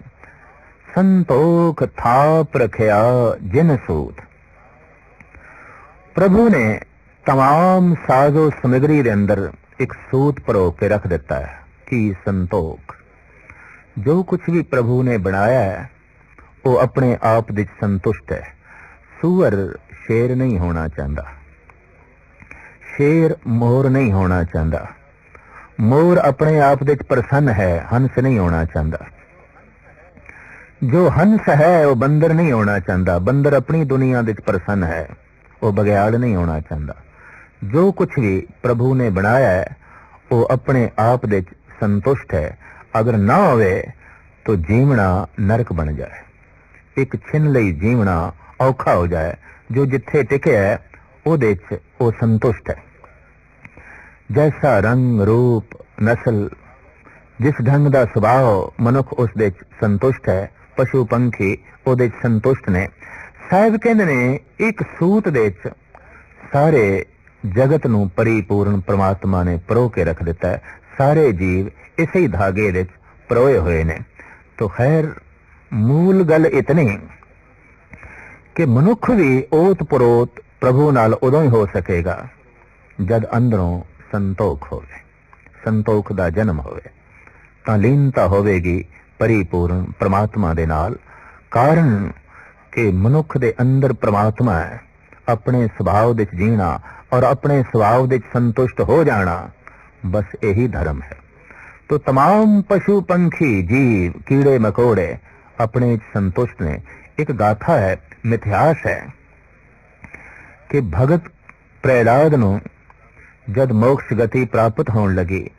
ਸੰਤੋਖ ਥਾਪ ਰਖਿਆ ਜਿਨ ਸੂਤ ਪ੍ਰਭੂ ਨੇ तमाम ਸਾਜ਼ੋ ਸਮਗਰੀ ਦੇ ਅੰਦਰ ਇੱਕ ਸੂਤ ਪਰੋ ਕੇ ਰੱਖ ਦਿੱਤਾ ਹੈ ਕਿ ਸੰਤੋਖ ਜੋ ਕੁਝ ਵੀ ਪ੍ਰਭੂ ਨੇ ਬਣਾਇਆ ਹੈ, ਉਹ ਆਪਣੇ ਆਪ ਵਿੱਚ ਸੰਤੁਸ਼ਟ ਹੈ। ਸੂਰ ਸ਼ੇਰ ਨਹੀਂ ਹੋਣਾ ਚਾਹੁੰਦਾ। ਸ਼ੇਰ ਮੋਰ ਨਹੀਂ ਹੋਣਾ ਚਾਹੁੰਦਾ। ਮੋਰ ਆਪਣੇ ਆਪ ਵਿੱਚ ਪ੍ਰਸੰਨ ਹੈ, ਹੰਸ ਨਹੀਂ ਹੋਣਾ ਚਾਹੁੰਦਾ। ਜੋ ਹੰਸ ਹੈ, ਉਹ ਬੰਦਰ ਨਹੀਂ ਹੋਣਾ ਚਾਹੁੰਦਾ। ਬੰਦਰ ਆਪਣੀ ਦੁਨੀਆ ਵਿੱਚ ਪ੍ਰਸੰਨ ਹੈ, ਉਹ ਬਗਿਆੜ ਨਹੀਂ ਹੋਣਾ ਚਾਹੁੰਦਾ। ਜੋ ਕੁਝ ਵੀ ਪ੍ਰਭੂ ਨੇ ਬਣਾਇਆ ਹੈ, ਉਹ ਆਪਣੇ ਆਪ ਵਿੱਚ ਸੰਤੁਸ਼ਟ ਹੈ। ਅਗਰ ਨਾ ਹੋਵੇ ਤਾਂ ਜੀਵਣਾ ਨਰਕ ਬਣ ਜਾਏ। ਇੱਕ ਛਿਨ ਲਈ ਜੀਵਣਾ ਔਖਾ ਹੋ ਜਾਏ। ਜੋ ਜਿੱਥੇ ਟਿਕਿਆ ਹੈ, ਉਹਦੇ 'ਚ ਉਹ ਸੰਤੁਸ਼ਟ ਹੈ। ਜੈਸਾ ਰੰਗ, ਰੂਪ, ਨਸਲ, ਜਿਸ ਢੰਗ ਦਾ ਸੁਭਾਅ ਮਨੁੱਖ ਉਸ ਦੇ 'ਚ ਸੰਤੁਸ਼ਟ ਹੈ, ਪਸ਼ੂ, ਪੰਖੀ ਉਹਦੇ 'ਚ ਸੰਤੁਸ਼ਟ ਨੇ। ਸਾਹਿਬ ਕਹਿੰਦੇ ਨੇ, ਇੱਕ ਸੂਤ ਦੇ 'ਚ ਸਾਰੇ ਜਗਤ ਨੂੰ ਪਰਿਪੂਰਨ ਪ੍ਰਮਾਤਮਾ ਨੇ ਪਰੋ ਕੇ ਰੱਖ ਦਿੱਤਾ ਹੈ। ਸਾਰੇ ਜੀਵ ਇਸੇ ਧਾਗੇ ਵਿੱਚ ਪਰੋਏ ਹੋਏ ਨੇ। ਤੋ ਖੈਰ, ਮੂਲ ਗੱਲ ਇਤਨੀ ਕਿ ਮਨੁੱਖ ਵੀ ਓਤ ਪਰੋਤ ਪ੍ਰਭੂ ਨਾਲ ਉਦੋਂ ਹੀ ਹੋ ਸਕੇਗਾ ਜਦ ਅੰਦਰੋਂ ਸੰਤੋਖ ਹੋਵੇ, ਸੰਤੋਖ ਦਾ ਜਨਮ ਹੋਵੇ। ਤਾਂ ਲੀਨਤਾ ਹੋਵੇਗੀ ਪਰਿਪੂਰਨ ਪ੍ਰਮਾਤਮਾ ਦੇ ਨਾਲ, ਕਾਰਨ ਕਿ ਮਨੁੱਖ ਦੇ ਅੰਦਰ ਪ੍ਰਮਾਤਮਾ ਹੈ, ਆਪਣੇ ਸੁਭਾਅ ਵਿੱਚ ਜੀਣਾ ਔਰ ਆਪਣੇ ਸੁਭਾਅ ਵਿੱਚ ਸੰਤੁਸ਼ਟ ਹੋ ਜਾਣਾ ਬਸ ਇਹੀ ਧਰਮ ਹੈ ਤੋ तमाम ਪਸ਼ੂ ਪੰਖੀ ਜੀਵ ਕੀੜੇ ਮਕੌੜੇ ਆਪਣੇ ਵਿੱਚ ਸੰਤੁਸ਼ਟ ਨੇ ਇੱਕ ਗਾਥਾ ਹੈ ਮਿਥਿਆਸ ਹੈ ਕਿ ਭਗਤ ਪ੍ਰਹਿਲਾਦ ਨੂੰ ਜਦ ਮੋਕਸ਼ ਗਤੀ ਪ੍ਰਾਪਤ ਹੋਣ ਲੱਗੀ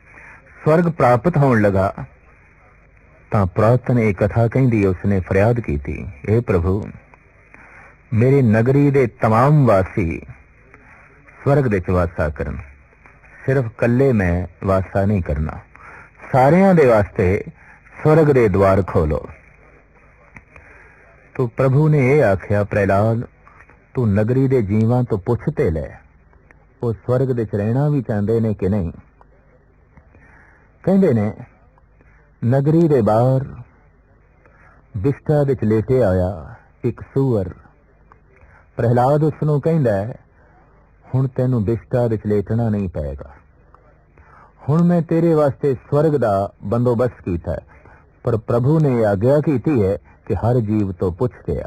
ਸਵਰਗ ਪ੍ਰਾਪਤ ਹੋਣ ਲਗਾ ਤਾਂ ਪ੍ਰਾਤਨ ਇਹ ਕਥਾ ਕਹਿੰਦੀ ਉਸਨੇ ਫਰਿਆਦ ਕੀਤੀ اے ਪ੍ਰਭੂ ਮੇਰੀ ਨਗਰੀ ਦੇ तमाम ਵਾਸੀ ਸਵਰਗ ਦੇ ਚ ਵਾਸਾ ਕਰਨ ਸਿਰਫ ਕੱਲੇ ਮੈਂ ਵਾਸਾ ਨਹੀਂ ਕਰਨਾ। ਸਾਰਿਆਂ ਦੇ ਵਾਸਤੇ ਸਵਰਗ ਦੇ ਦਵਾਰ ਖੋਲੋ। ਤੋ ਪ੍ਰਭੂ ਨੇ ਇਹ ਆਖਿਆ ਪ੍ਰਹਿਲਾਦ ਤੂੰ ਨਗਰੀ ਦੇ ਜੀਵਾਂ ਤੋਂ ਪੁੱਛ ਤੇ ਲੈ। ਉਹ ਸਵਰਗ ਦੇ ਚ ਰਹਿਣਾ ਵੀ ਚਾਹੁੰਦੇ ਨੇ ਕਿ ਨਹੀਂ? ਕਹਿੰਦੇ ਨੇ ਨਗਰੀ ਦੇ ਬਾਹਰ ਬਿਸਤਾ ਵਿੱਚ ਲੇਟੇ ਆਇਆ ਇੱਕ ਸੂਰ ਪ੍ਰਹਿਲਾਦ ਉਸ ਨੂੰ ਕਹਿੰਦਾ ਹੈ, ਹੁਣ ਤੈਨੂੰ ਬਿਸਤਾ ਵਿੱਚ ਲੇਟਣਾ ਨਹੀਂ ਪਏਗਾ। ਹੁਣ ਮੈਂ ਤੇਰੇ ਵਾਸਤੇ ਸਵਰਗ ਦਾ ਬੰਦੋਬਸਤ ਕੀਤਾ ਹੈ, ਪਰ ਪ੍ਰਭੂ ਨੇ ਆਗਿਆ ਕੀਤੀ ਹੈ ਕਿ ਹਰ ਜੀਵ ਤੋਂ ਪੁੱਛ ਕੇ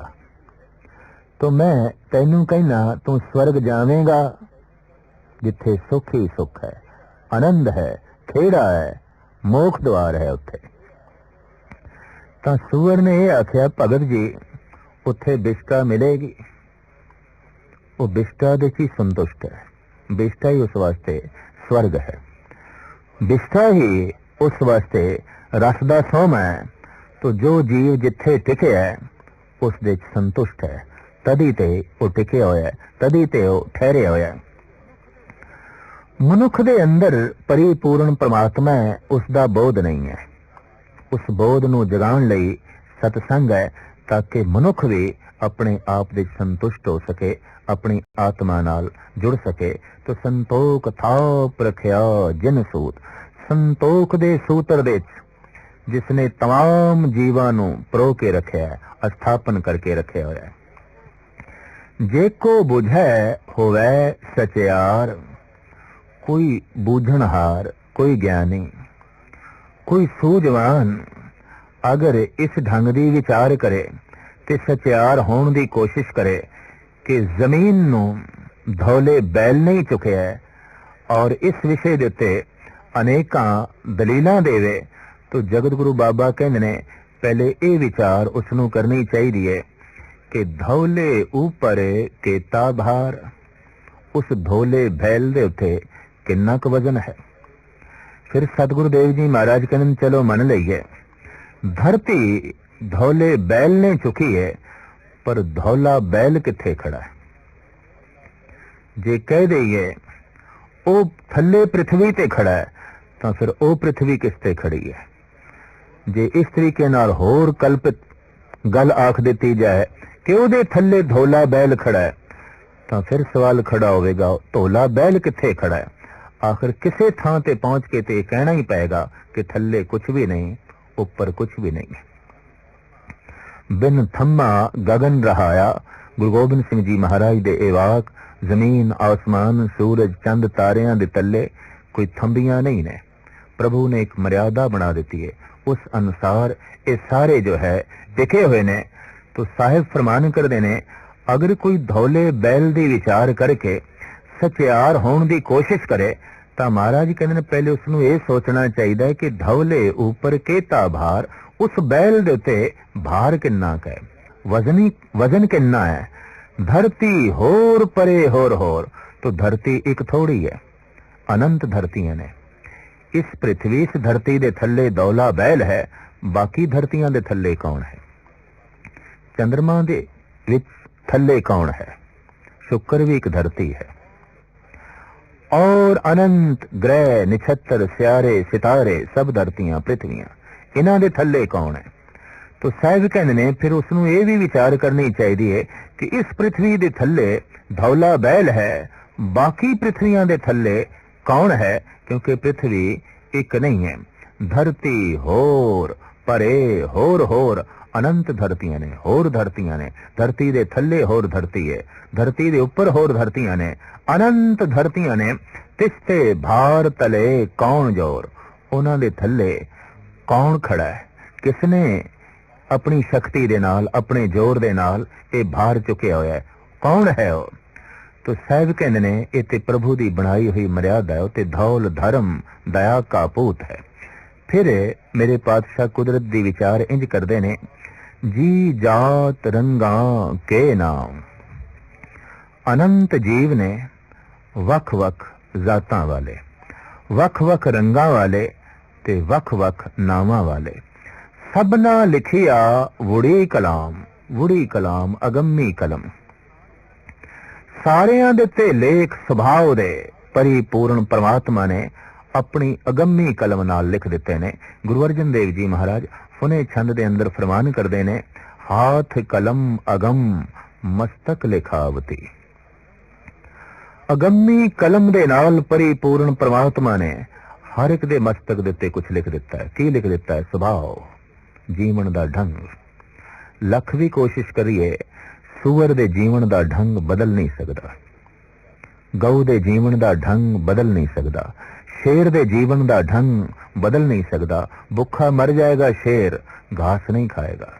ਤੋ ਮੈਂ ਤੈਨੂੰ ਕਹਿਣਾ ਤੂੰ ਸਵਰਗ ਜਾਵੇਂਗਾ, ਜਿੱਥੇ ਸੁੱਖ ਹੀ ਸੁੱਖ ਹੈ, ਆਨੰਦ ਹੈ, ਖੇੜਾ ਹੈ, ਮੋਖ ਦਵਾਰ ਹੈ ਉੱਥੇ। ਤਾਂ ਸੂਰ ਨੇ ਇਹ ਆਖਿਆ, ਭਗਤ ਜੀ, ਉੱਥੇ ਬਿਸ਼ਕਾ ਮਿਲੇਗੀ। ਉਹ ਬਿਸ਼ਕਾ ਦੇ ਹੀ ਸੰਤੁਸ਼ਟ ਹੈ। ਬਿਸ਼ਕਾ ਹੀ ਉਸ ਵਾਸਤੇ ਸਵਰਗ ਹੈ। ਬਿਸ਼ਕਾ ਹੀ ਉਸ ਵਾਸਤੇ ਰਸ ਦਾ ਸੋਮ ਹੈ। ਤੋ ਜੋ ਜੀਵ ਜਿੱਥੇ ਟਿਕਿਆ ਹੈ, ਉਸ ਦੇ ਸੰਤੁਸ਼ਟ ਹੈ। ਤਦੀ ਤੇ ਉਹ ਟਿਕਿਆ ਹੋਇਆ ਹੈ, ਤਦੀ ਤੇ ਉਹ ਠਹਿਰਿਆ ਹੋਇਆ ਹੈ। ਮਨੁੱਖ ਦੇ ਅੰਦਰ ਪਰਿਪੂਰਨ ਪ੍ਰਮਾਤਮਾ ਹੈ ਉਸ ਦਾ ਬੋਧ ਨਹੀਂ ਹੈ। ਉਸ ਬੋਧ ਨੂੰ ਜਗਾਉਣ ਲਈ ਸਤਸੰਗ ਹੈ, ਤਾਂ ਕਿ ਮਨੁੱਖ ਵੀ ਆਪਣੇ ਆਪ ਦੇ ਸੰਤੁਸ਼ਟ ਹੋ ਸਕੇ ਆਪਣੀ ਆਤਮਾ ਨਾਲ ਜੁੜ ਸਕੇ, ਤੋ ਸੰਤੋਖ ਥਾਪ ਰਖਿਆ ਜਨ ਸੂਤ। ਸੰਤੋਖ ਦੇ ਸੂਤਰ ਦੇ ਜਿਸ ਨੇ तमाम ਜੀਵਾਂ ਨੂੰ ਪ੍ਰੋ ਕੇ ਰੱਖਿਆ ਹੈ ਸਥਾਪਨ ਕਰਕੇ ਰੱਖਿਆ ਹੋਇਆ ਹੈ। ਜੇ ਕੋ ਬੁਝੈ ਹੋਵੇ ਸਚਿਆਰ, ਕੋਈ ਬੂਝਣਹਾਰ, ਕੋਈ ਗਿਆਨੀ, ਕੋਈ ਸੂਝਵਾਨ ਅਗਰ ਇਸ ਢੰਗ ਦੀ ਵਿਚਾਰ ਕਰੇ, ਤੇ ਸਚਿਆਰ ਹੋਣ ਦੀ ਕੋਸ਼ਿਸ਼ ਕਰੇ ਕਿ ਜ਼ਮੀਨ ਨੂੰ ਧੌਲੇ ਬੈਲ ਨਹੀਂ ਚੁੱਕਿਆ ਔਰ ਇਸ ਵਿਸ਼ੇ ਦੇ ਉੱਤੇ ਅਨੇਕਾਂ ਦਲੀਲਾਂ ਦੇਵੇ ਤਾਂ ਜਗਤ ਗੁਰੂ ਬਾਬਾ ਕਹਿੰਦੇ ਨੇ, ਪਹਿਲੇ ਇਹ ਵਿਚਾਰ ਉਸ ਨੂੰ ਕਰਨੀ ਚਾਹੀਦੀ ਹੈ ਕਿ ਧੌਲੇ ਉੱਪਰ ਕੇਤਾ ਭਾਰ, ਉਸ ਧੋਲੇ ਬੈਲ ਦੇ ਉੱਤੇ ਕਿੰਨਾ ਕੁ ਵਜ਼ਨ ਹੈ? ਫਿਰ ਸਤਿਗੁਰੂ ਦੇਵ ਜੀ ਮਹਾਰਾਜ ਕਹਿੰਦੇ ਚਲੋ ਮੰਨ ਲਈਏ, ਧਰਤੀ ਧੌਲੇ ਬੈਲ ਨੇ ਚੁੱਕੀ ਹੈ ਪਰ ਧੌਲਾ ਬੈਲ ਕਿੱਥੇ ਖੜਾ ਹੈ? ਜੇ ਕਹਿ ਦਈਏ, ਉਹ ਥੱਲੇ ਪ੍ਰithvi ਤੇ ਖੜਾ ਹੈ, ਤਾਂ ਫਿਰ ਉਹ ਪ੍ਰithvi ਕਿਸ ਤੇ ਖੜੀ ਹੈ? ਜੇ ਇਸ ਤਰੀਕੇ ਨਾਲ ਹੋਰ ਕਲਪਿਤ ਗੱਲ ਆਖ ਦਿੱਤੀ ਜਾਏ ਕਿ ਉਹਦੇ ਥੱਲੇ ਧੌਲਾ ਬੈਲ ਖੜਾ ਹੈ, ਤਾਂ ਫਿਰ ਸਵਾਲ ਖੜਾ ਹੋਵੇਗਾ, ਧੌਲਾ ਬੈਲ ਕਿੱਥੇ ਖੜਾ ਹੈ? ਆਖਰ ਕਿਸੇ ਥਾਂ ਤੇ ਪਹੁੰਚ ਕੇ ਤੇ ਇਹ ਕਹਿਣਾ ਹੀ ਪਏਗਾ ਕਿ ਥੱਲੇ ਕੁਝ ਵੀ ਨਹੀਂ, ਉੱਪਰ ਕੁਝ ਵੀ ਨਹੀਂ ਬਿਨ ਥੰਮਾ ਗगन ਰਹਾਇਆ। ਗੁਰੂ ਗੋਬਿੰਦ ਸਿੰਘ ਜੀ ਮਹਾਰਾਜ ਦੇ ਇਹ ਵਾਕ, ਜ਼ਮੀਨ, ਆਸਮਾਨ, ਸੂਰਜ, ਚੰਦ, ਤਾਰਿਆਂ ਦੇ ਤੱਲੇ ਕੋਈ ਥੰਬੀਆਂ ਨਹੀਂ ਨੇ। ਪ੍ਰਭੂ ਨੇ ਇੱਕ ਮਰਿਆਦਾ ਬਣਾ ਦਿੱਤੀ ਹੈ। ਉਸ ਅਨੁਸਾਰ ਇਹ ਸਾਰੇ ਜੋ ਹੈ, ਲਿਖੇ ਹੋਏ ਨੇ। ਤੋ ਸਾਹਿਬ ਫਰਮਾਨ ਕਰਦੇ ਨੇ, ਅਗਰ ਕੋਈ ਧੌਲੇ ਬੈਲ ਦੀ ਵਿਚਾਰ ਕਰਕੇ ਸਚਿਆਰ ਹੋਣ ਦੀ ਕੋਸ਼ਿਸ਼ ਕਰੇ, ਤਾਂ ਮਹਾਰਾਜ ਕਹਿੰਦੇ ਨੇ, ਪਹਿਲੇ ਉਸ ਨੂੰ ਇਹ ਸੋਚਣਾ ਚਾਹੀਦਾ ਹੈ ਕਿ ਧੌਲੇ ਉੱਪਰ ਕੇਤਾ ਭਾਰ ਉਸ ਬੈਲ ਦੇ ਉੱਤੇ ਭਾਰ ਕਿੰਨਾ ਕੁ ਵਜ਼ਨੀ, ਵਜ਼ਨ ਕਿੰਨਾ ਹੈ? ਧਰਤੀ ਹੋਰ ਪਰੇ ਹੋਰ ਹੋਰ, ਤੋ ਧਰਤੀ ਇੱਕ ਥੋੜੀ ਹੈ। ਅਨੰਤ ਧਰਤੀਆਂ ਨੇ। ਇਸ ਪ੍ਰithvi ਇਸ ਧਰਤੀ ਦੇ ਥੱਲੇ ਦੌਲਾ ਬੈਲ ਹੈ, ਬਾਕੀ ਧਰਤੀਆਂ ਦੇ ਥੱਲੇ ਕੌਣ ਹੈ? ਚੰ드ਰਮਾ ਦੇ ਵਿੱਚ ਥੱਲੇ ਕੌਣ ਹੈ? ਸ਼ੁਕਰ ਵੀ ਇੱਕ ਧਰਤੀ ਹੈ। ਔਰ ਅਨੰਤ ਗ੍ਰਹਿ, ਨਿਛਤਰ, ਸਿਆਰੇ, ਸਿਤਾਰੇ, ਸਭ ਧਰਤੀਆਂ ਪ੍ਰithviਆਂ ਇਹਨਾਂ ਦੇ ਥੱਲੇ ਕੌਣ ਹੈ? ਤੋ ਸਾਹਿਬ ਕਹਿੰਦੇ ਨੇ, ਫਿਰ ਉਸ ਨੂੰ ਇਹ ਵੀ ਵਿਚਾਰ ਕਰਨੀ ਚਾਹੀਦੀ ਹੈ ਕਿ ਇਸ ਪ੍ਰithvi ਦੇ ਥੱਲੇ ਧੌਲਾ ਬੈਲ ਹੈ, ਬਾਕੀ ਪ੍ਰithviਆਂ ਦੇ ਥੱਲੇ ਕੌਣ ਹੈ? ਕਿਉਂਕਿ ਪ੍ਰithvi ਇੱਕ ਨਹੀਂ ਹੈ। ਧਰਤੀ ਹੋਰ, ਪਰੇ ਹੋਰ ਹੋਰ, ਅਨੰਤ ਧਰਤੀਆਂ ਨੇ, ਹੋਰ ਧਰਤੀਆਂ ਨੇ। ਧਰਤੀ ਦੇ ਥੱਲੇ ਹੋਰ ਧਰਤੀ ਹੈ, ਧਰਤੀ ਦੇ ਉੱਪਰ ਹੋਰ ਧਰਤੀਆਂ ਨੇ, ਅਨੰਤ ਧਰਤੀਆਂ ਨੇ। ਤਿਸਤੇ ਭਾਰ ਤਲੇ ਕੌਣ ਜੋਰ? ਉਹਨਾਂ ਦੇ ਥੱਲੇ ਕੌਣ ਖੜਾ ਹੈ? ਕਿਸਨੇ ਆਪਣੀ ਸ਼ਕਤੀ ਦੇ ਨਾਲ, ਆਪਣੇ ਜ਼ੋਰ ਦੇ ਨਾਲ ਇਹ ਭਾਰ ਚੁੱਕਿਆ ਹੋਇਆ ਹੈ? ਕੌਣ ਹੈ ਉਹ? ਤੋ ਸਾਹਿਬ ਕਹਿੰਦੇ ਨੇ ਇਹ ਤੇ ਪ੍ਰਭੂ ਦੀ ਬਣਾਈ ਹੋਈ ਮਰਿਆਦਾ ਹੈ ਤੇ ਧੌਲ, ਧਰਮ, ਦਇਆ ਕਾ ਪੂਤ ਹੈ। ਫਿਰ ਮੇਰੇ ਪਾਤਸ਼ਾਹ ਕੁਦਰਤ ਦੀ ਵਿਚਾਰ ਇੰਜ ਕਰਦੇ ਨੇ, ਜੀ ਜਾਤ ਰੰਗਾਂ ਕੇ ਨਾਮ। ਅਨੰਤ ਜੀਵ ਨੇ ਵੱਖ-ਵੱਖ ਜ਼ਾਤਾਂ ਵਾਲੇ, ਵੱਖ-ਵੱਖ ਰੰਗਾਂ ਵਾਲੇ ਤੇ ਵੱਖ-ਵੱਖ ਨਾਵਾਂ ਵਾਲੇ। ਸਭਨਾ ਲਿਖਿਆ ਵੁੜੀ ਕਲਾਮ ਵੁੜੀ ਕਲਾਮ, ਅਗੰਮੀ ਕਲਮ। ਸਾਰਿਆਂ ਦੇ ਤੇ ਲੇਖ ਸੁਭਾਅ ਦੇ ਪਰਿਪੂਰਨ ਪਰਮਾਤਮਾ ਨੇ ਆਪਣੀ ਅਗੰਮੀ ਕਲਮ ਨਾਲ ਲਿਖ ਦਿੱਤੇ ਨੇ। ਗੁਰੂ ਅਰਜਨ ਦੇਵ ਜੀ ਮਹਾਰਾਜ ਫੁਨੇ ਛੰਦ ਦੇ ਅੰਦਰ ਫਰਮਾਨ ਕਰਦੇ ਨੇ, ਹਾਥ ਕਲਮ ਅਗੰਮ, ਮਸਤਕ ਲਿਖਾਵਤੀ। ਅਗੰਮੀ ਕਲਮ ਦੇ ਨਾਲ ਪਰਿਪੂਰਨ ਪ੍ਰਮਾਤਮਾ ਨੇ ਹਰ ਇੱਕ ਦੇ ਮਸਤਕ ਦੇ ਉੱਤੇ ਕੁਝ ਲਿਖ ਦਿੱਤਾ ਹੈ। ਕੀ ਲਿਖ ਦਿੱਤਾ ਹੈ? ਸੁਭਾਅ। ਜੀਵਨ ਦਾ ਢੰਗ। ਲੱਖ ਵੀ ਕੋਸ਼ਿਸ਼ ਕਰੀਏ, ਸੂਰ ਦੇ ਜੀਵਨ ਦਾ ਢੰਗ ਬਦਲ ਨਹੀਂ ਸਕਦਾ। ਗਊ ਦੇ ਜੀਵਨ ਦਾ ਢੰਗ ਬਦਲ ਨਹੀਂ ਸਕਦਾ। ਸ਼ੇਰ ਦੇ ਜੀਵਨ ਦਾ ਢੰਗ ਬਦਲ ਨਹੀਂ ਸਕਦਾ। ਭੁੱਖਾ ਮਰ ਜਾਏਗਾ ਸ਼ੇਰ, ਘਾਸ ਨਹੀਂ ਖਾਏਗਾ।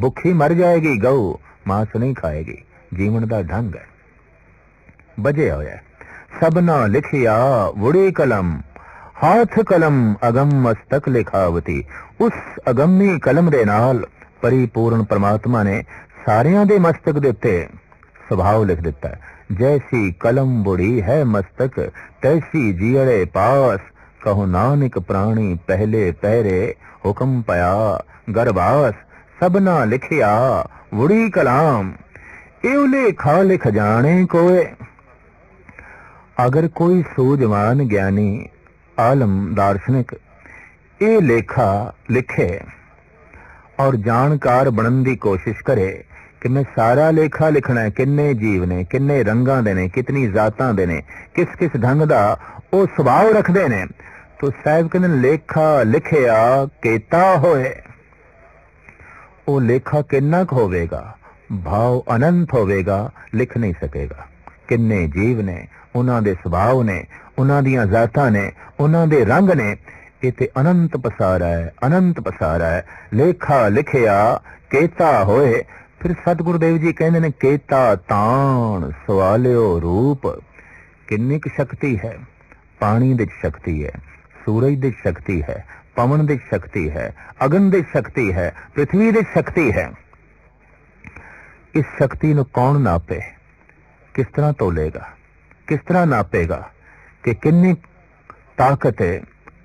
ਭੁੱਖੀ ਮਰ ਜਾਏਗੀ ਗਊ, ਮਾਸ ਨਹੀਂ ਖਾਏਗੀ। ਜੀਵਨ ਦਾ ਢੰਗ ਹੈ। ਬਜਿਆ ਹੋਇਆ ਸਭਨਾ ਲਿਖਿਆ, ਵੁੜੀ ਕਲਮ। ਹਾਥ ਕਲਮ ਅਗੰਮ ਮਸਤਕ ਲਿਖਾਵਤੀ ਉਸ ਅਗੰਮੀ ਕਲਮ ਦੇ ਨਾਲ ਪਰਿਪੂਰਨ ਪ੍ਰਮਾਤਮਾ ਨੇ ਸਾਰਿਆਂ ਦੇ ਮਸਤਕ ਦੇ ਉੱਤੇ ਸੁਭਾਅ ਲਿਖ ਦਿੱਤਾ ਜੈਸੀ ਕਲਮ ਬੁੜੀ ਹੈ ਮਸਤਕ ਤੈਸੀ ਜੀੜੇ ਪਾਸ ਕਹੋ ਨਾਨਕ ਪ੍ਰਾਣੀ ਪਹਿਲੇ ਪਹਿਰੇ ਹੁਕਮ ਪਿਆ ਗਰਬਾਸ ਸਭਨਾ ਲਿਖਿਆ ਵੁੜੀ ਕਲਾਮ ਇਹ ਲੇਖਾ ਲਿਖ ਜਾਣੇ ਕੋਏ ਅਗਰ ਕੋਈ ਸੂਝਵਾਨ ਗਿਆਨੀ ਆਲਮ ਦਾਰਸ਼ਨਿਕ, ਇਹ ਲੇਖਾ ਲਿਖੇ ਔਰ ਜਾਣਕਾਰ ਬਣਨ ਦੀ ਕੋਸ਼ਿਸ਼ ਕਰੇ ਕਿ ਮੈਂ ਸਾਰਾ ਲੇਖਾ ਲਿਖਣਾ ਹੈ, ਕਿੰਨੇ ਜੀਵ ਨੇ, ਕਿੰਨੇ ਰੰਗਾਂ ਦੇ ਨੇ, ਕਿਤਨੀ ਜ਼ਾਤਾਂ ਦੇ ਨੇ, ਕਿਸ ਕਿਸ ਢੰਗ ਦਾ ਉਹ ਸੁਭਾਅ ਰੱਖਦੇ ਨੇ। ਤੋ ਸਾਹਿਬ ਕਹਿੰਦੇ ਲੇਖਾ ਲਿਖਿਆ ਕੀਤਾ ਹੋਏ। ਉਹ ਲੇਖਾ ਕਿੰਨਾ ਕੁ ਹੋਵੇਗਾ? ਭਾਵ ਅਨੰਤ ਹੋਵੇਗਾ, ਲਿਖ ਨਹੀਂ ਸਕੇਗਾ। ਕਿੰਨੇ ਜੀਵ ਨੇ, ਉਹਨਾਂ ਦੇ ਸੁਭਾਅ ਨੇ ਉਹਨਾਂ ਦੀਆਂ ਜ਼ਾਤਾਂ ਨੇ, ਉਹਨਾਂ ਦੇ ਰੰਗ ਨੇ। ਇਹ ਅਨੰਤ ਪਸਾਰਾ ਹੈ, ਅਨੰਤ ਪਸਾਰਾ ਹੈ। ਲੇਖਾ ਲਿਖਿਆ, ਕੀਤਾ ਹੋਏ। ਫਿਰ ਸਤਿਗੁਰੂ ਦੇਵ ਜੀ ਕਹਿੰਦੇ ਨੇ, ਕੀਤਾ ਤਾਣ, ਸਵਾਲਿਓ ਰੂਪ। ਕਿੰਨੀ ਕੁ ਸ਼ਕਤੀ ਹੈ? ਪਾਣੀ ਦੀ ਸ਼ਕਤੀ ਹੈ, ਸੂਰਜ ਦੀ ਸ਼ਕਤੀ ਹੈ, ਪਵਨ ਦੀ ਸ਼ਕਤੀ ਹੈ, ਅਗਨ ਦੀ ਸ਼ਕਤੀ ਹੈ ਪ੍ਰithvi ਦੀ ਸ਼ਕਤੀ ਹੈ। ਇਸ ਸ਼ਕਤੀ ਨੂੰ ਕੌਣ ਨਾਪੇ? ਕਿਸ ਤਰ੍ਹਾਂ ਤੋਲੇਗਾ? ਕਿਸ ਤਰ੍ਹਾਂ ਨਾਪੇਗਾ? ਕਿ ਕਿੰਨੀ ਤਾਕਤ ਹੈ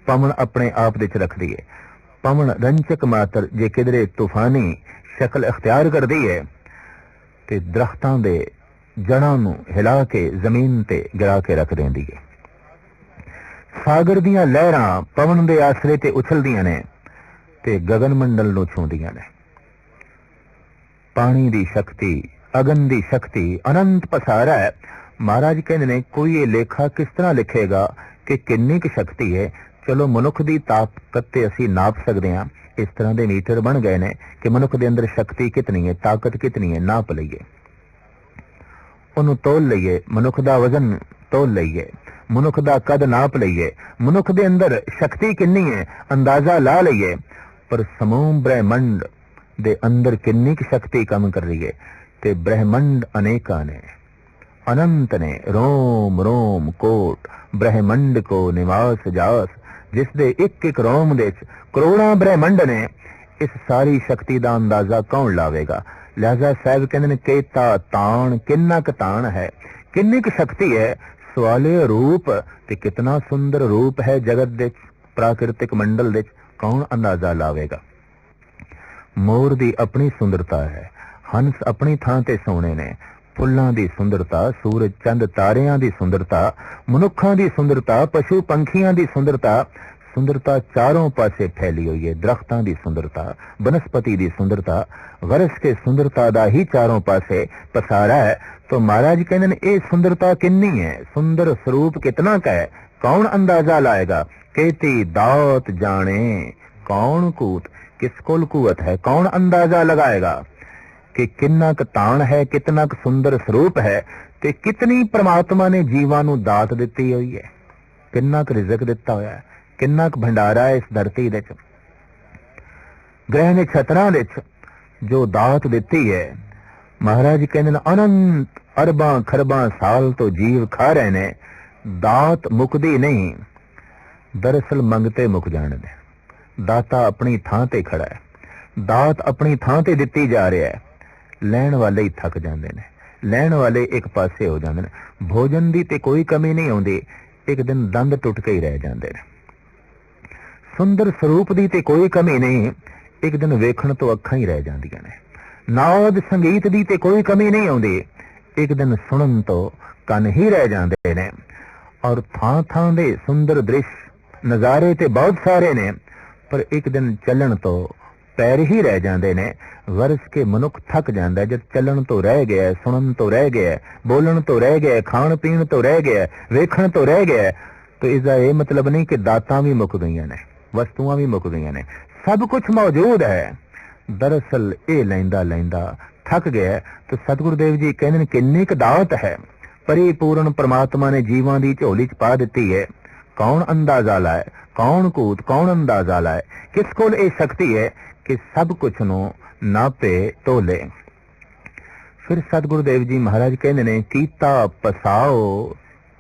ਪਵਨ ਆਪਣੇ ਆਪ ਵਿੱਚ ਰੱਖਦੀ ਹੈ। ਪਵਨ ਰੰਚਕ ਮਾਤਰ ਜੇ ਕਿਧਰੇ ਤੂਫਾਨੀ ਸ਼ਕਲ ਅਖਤਿਆਰ ਕਰਦੀ ਹੈ ਤੇ ਦਰਖਤਾਂ ਦੇ ਜੜਾਂ ਨੂੰ ਹਿਲਾ ਕੇ ਜ਼ਮੀਨ ਤੇ ਗਿਰਾ ਕੇ ਰੱਖ ਦਿੰਦੀ ਹੈ। ਸਾਗਰ ਦੀਆਂ ਲਹਿਰਾਂ ਪਵਨ ਦੇ ਆਸਰੇ ਤੇ ਉਛਲਦੀਆਂ ਨੇ ਤੇ ਗगन ਮੰਡਲ ਨੂੰ ਛੂੰਦੀਆਂ ਨੇ। ਪਾਣੀ ਦੀ ਸ਼ਕਤੀ, ਅਗਨ ਦੀ ਸ਼ਕਤੀ ਅਨੰਤ ਪਸਾਰਾ ਹੈ। ਮਹਾਰਾਜ ਕਹਿੰਦੇ ਨੇ, ਕੋਈ ਇਹ ਲੇਖਾ ਕਿਸ ਤਰ੍ਹਾਂ ਲਿਖੇਗਾ ਕਿ ਕਿੰਨੀ ਕੁ ਸ਼ਕਤੀ ਹੈ? ਚਲੋ ਮਨੁੱਖ ਦੀ ਤਾਕਤ ਤੇ ਅਸੀਂ ਨਾਪ ਸਕਦੇ ਹਾਂ। ਇਸ ਤਰ੍ਹਾਂ ਦੇ ਮੀਟਰ ਬਣ ਗਏ ਨੇ ਕਿ ਮਨੁੱਖ ਦੇ ਅੰਦਰ ਸ਼ਕਤੀ ਕਿਤਨੀ ਹੈ, ਤਾਕਤ ਕਿਤਨੀ ਹੈ, ਨਾਪ ਲਈਏ। ਉਹਨੂੰ ਤੋਲ ਲਈਏ, ਮਨੁੱਖ ਦਾ ਵਜ਼ਨ ਤੋਲ ਲਈਏ, ਮਨੁੱਖ ਦਾ ਕਦ ਨਾਪ ਲਈਏ, ਮਨੁੱਖ ਦੇ ਅੰਦਰ ਸ਼ਕਤੀ ਕਿੰਨੀ ਹੈ, ਅੰਦਾਜ਼ਾ ਲਾ ਲਈਏ। ਪਰ ਸਮੂਹ ਬ੍ਰਹਿਮੰਡ ਦੇ ਅੰਦਰ ਕਿੰਨੀ ਕੁ ਸ਼ਕਤੀ ਕੰਮ ਕਰ ਰਹੀ ਹੈ ਤੇ ਬ੍ਰਹਿਮੰਡ ਅਨੇਕਾਂ ਨੇ। ਅਨੰਤ ਨੇ ਰੋਮ ਰੋਮ, ਕੋਟ, ਬ੍ਰਹਿਮੰਡ ਕੋ ਨਿਵਾਸ ਜਾਸ, ਜਿਸ ਦੇ ਇੱਕ ਇੱਕ ਰੋਮ ਦੇ ਵਿੱਚ ਕਰੋੜਾਂ ਬ੍ਰਹਿਮੰਡ ਨੇ, ਇਸ ਸਾਰੀ ਸ਼ਕਤੀ ਦਾ ਅੰਦਾਜ਼ਾ ਕੌਣ ਲਾਵੇਗਾ? ਲਿਹਾਜ਼ਾ ਸਾਹਿਬ ਕਹਿੰਦੇ ਨੇ, ਕੇਤਾ ਤਾਣ, ਕਿੰਨਾ ਕੁ ਤਾਣ ਹੈ? ਕਿੰਨੀ ਕੁ ਸ਼ਕਤੀ ਹੈ? ਸਵਾਲੇ ਰੂਪ ਤੇ ਕਿਤਨਾ ਸੁੰਦਰ ਰੂਪ ਹੈ ਜਗਤ ਦੇ ਪ੍ਰਾਕਿਰਤਿਕ ਮੰਡਲ ਦੇ ਕੌਣ ਅੰਦਾਜ਼ਾ ਲਾਵੇਗਾ? ਮੋਰ ਦੀ ਆਪਣੀ ਸੁੰਦਰਤਾ ਹੈ, ਹੰਸ ਆਪਣੀ ਥਾਂ ਤੇ ਸੋਹਣੇ ਨੇ ਫੁੱਲਾਂ ਦੀ ਸੁੰਦਰਤਾ ਸੂਰਜ ਚੰਦ ਤਾਰਿਆਂ ਦੀ ਸੁੰਦਰਤਾ ਮਨੁੱਖਾਂ ਦੀ ਸੁੰਦਰਤਾ ਪਸ਼ੂ ਪੰਖੀਆਂ ਦੀ ਸੁੰਦਰਤਾ ਸੁੰਦਰਤਾ ਚਾਰੋਂ ਪਾਸੇ ਫੈਲੀ ਹੋਈ ਹੈ ਦਰਖਤਾਂ ਦੀ ਸੁੰਦਰਤਾ ਬਨਸਪਤੀ ਦੀ ਸੁੰਦਰਤਾ ਵਰਸ ਕੇ ਸੁੰਦਰਤਾ ਦਾ ਹੀ ਚਾਰੋਂ ਪਾਸੇ ਪਸਾਰਾ ਹੈ तो महाराज कहते ने ये सुंदरता किन्नी है सुंदर स्वरूप कितना का है कौन अंदाजा लाएगा कहती दात जाने कौन कूत किस कोल कुवत है कौन अंदाजा लगाएगा ਕਿ ਕਿੰਨਾ ਕੁ ਤਾਣ ਹੈ ਕਿੰਨਾ ਕੁ ਸੁੰਦਰ ਸਰੂਪ ਹੈ ਤੇ ਕਿਤਨੀ ਪ੍ਰਮਾਤਮਾ ਨੇ ਜੀਵਾਂ ਨੂੰ ਦਾਤ ਦਿੱਤੀ ਹੋਈ ਹੈ। ਕਿੰਨਾ ਕੁ ਰਿਜ਼ਕ ਦਿੱਤਾ ਹੋਇਆ ਹੈ, ਕਿੰਨਾ ਕੁ ਭੰਡਾਰਾ ਹੈ ਇਸ ਧਰਤੀ ਦੇ ਚ ਗ੍ਰਹਿ ਨਛਤਰਾਂ ਵਿੱਚ ਜੋ ਦਾਤ ਦਿੱਤੀ ਹੈ, ਮਹਾਰਾਜ ਕਹਿੰਦੇ ਨੇ, ਅਨੰਤ ਅਰਬਾਂ ਖਰਬਾਂ ਸਾਲ ਤੋਂ ਜੀਵ ਖਾ ਰਹੇ ਨੇ, ਦਾਤ ਮੁਕਦੀ ਨਹੀਂ। ਦਰਅਸਲ ਮੰਗਤੇ ਮੁੱਕ ਜਾਣਦੇ ਦਾਤਾ ਆਪਣੀ ਥਾਂ ਤੇ ਖੜਾ ਹੈ। ਦਾਤ ਆਪਣੀ ਥਾਂ ਤੇ ਦਿੱਤੀ ਜਾ ਰਿਹਾ ਹੈ। ਲੈਣ ਵਾਲੇ ਹੀ ਥੱਕ ਜਾਂਦੇ ਨੇ। ਲੈਣ ਵਾਲੇ ਇੱਕ ਪਾਸੇ ਹੋ ਜਾਂਦੇ ਨੇ। ਭੋਜਨ ਦੀ ਤੇ ਕੋਈ ਕਮੀ ਨਹੀਂ ਆਉਂਦੀ। ਇੱਕ ਦਿਨ ਦੰਦ ਟੁੱਟ ਕੇ ਹੀ ਰਹਿ ਜਾਂਦੇ ਨੇ। ਸੁੰਦਰ ਸਰੂਪ ਦੀ ਤੇ ਕੋਈ ਕਮੀ ਨਹੀਂ। ਇੱਕ ਦਿਨ ਵੇਖਣ ਤੋਂ ਅੱਖਾਂ ਹੀ ਰਹਿ ਜਾਂਦੀਆਂ ਨੇ। ਨਾਦ ਸੰਗੀਤ ਦੀ ਤੇ ਕੋਈ ਕਮੀ ਨਹੀਂ ਆਉਂਦੀ। ਇੱਕ ਦਿਨ ਸੁਣਨ ਤੋਂ ਕੰਨ ਹੀ ਰਹਿ ਜਾਂਦੇ ਨੇ। ਔਰ ਥਾਂ ਥਾਂ ਦੇ ਸੁੰਦਰ ਦ੍ਰਿਸ਼, ਨਜ਼ਾਰੇ ਤੇ ਬਹੁਤ ਸਾਰੇ ਨੇ। ਪਰ ਇੱਕ ਦਿਨ ਚੱਲਣ ਤੋਂ ਪੈਰ ਹੀ ਰਹਿ ਜਾਂਦੇ ਨੇ। ਵਰਸ ਕੇ ਮਨੁੱਖ ਥੱਕ ਜਾਂਦਾ ਜਦ ਚੱਲਣ ਤੋਂ ਰਹਿ ਗਿਆ ਸੁਣਨ ਤੋਂ ਰਹਿ ਗਿਆ ਬੋਲਣ ਤੋਂ ਰਹਿ ਗਿਆ ਖਾਣ ਪੀਣ ਤੋਂ ਰਹਿ ਗਿਆ ਵੇਖਣ ਤੋਂ ਰਹਿ ਗਿਆ ਤਾਂ ਇਸ ਦਾ ਇਹ ਮਤਲਬ ਨਹੀਂ ਕਿ ਦਾਤਾਂ ਵੀ ਮੁੱਕ ਗਈਆਂ ਨੇ, ਵਸਤੂਆਂ ਵੀ ਮੁੱਕ ਗਈਆਂ ਨੇ। ਸਭ ਕੁਝ ਮੌਜੂਦ ਹੈ। ਦਰਅਸਲ ਇਹ ਲੈਂਦਾ ਲੈਂਦਾ ਥੱਕ ਗਿਆ ਤੇ ਸਤਿਗੁਰੂ ਦੇਵ ਜੀ ਕਹਿੰਦੇ ਨੇ ਕਿੰਨੀ ਕੁ ਦਾਤ ਹੈ। ਪਰਿਪੂਰਨ ਪ੍ਰਮਾਤਮਾ ਨੇ ਜੀਵਾਂ ਦੀ ਝੋਲੀ ਚ ਪਾ ਦਿੱਤੀ ਹੈ। ਕੌਣ ਅੰਦਾਜ਼ਾ ਲਾਏ? ਕੌਣ ਕੂਤ? ਕੌਣ ਅੰਦਾਜ਼ਾ ਲਾਏ? ਕਿਸ ਕੋਲ ਇਹ ਸ਼ਕਤੀ ਹੈ? ਕਿ ਸਭ ਕੁਝ ਨੂੰ ਨਾਪੇ ਤੋਲੇ ਫਿਰ ਸਤਿਗੁਰੂ ਦੇਵ ਜੀ ਮਹਾਰਾਜ ਕਹਿੰਦੇ ਨੇ ਕੀਤਾ ਪਸਾਓ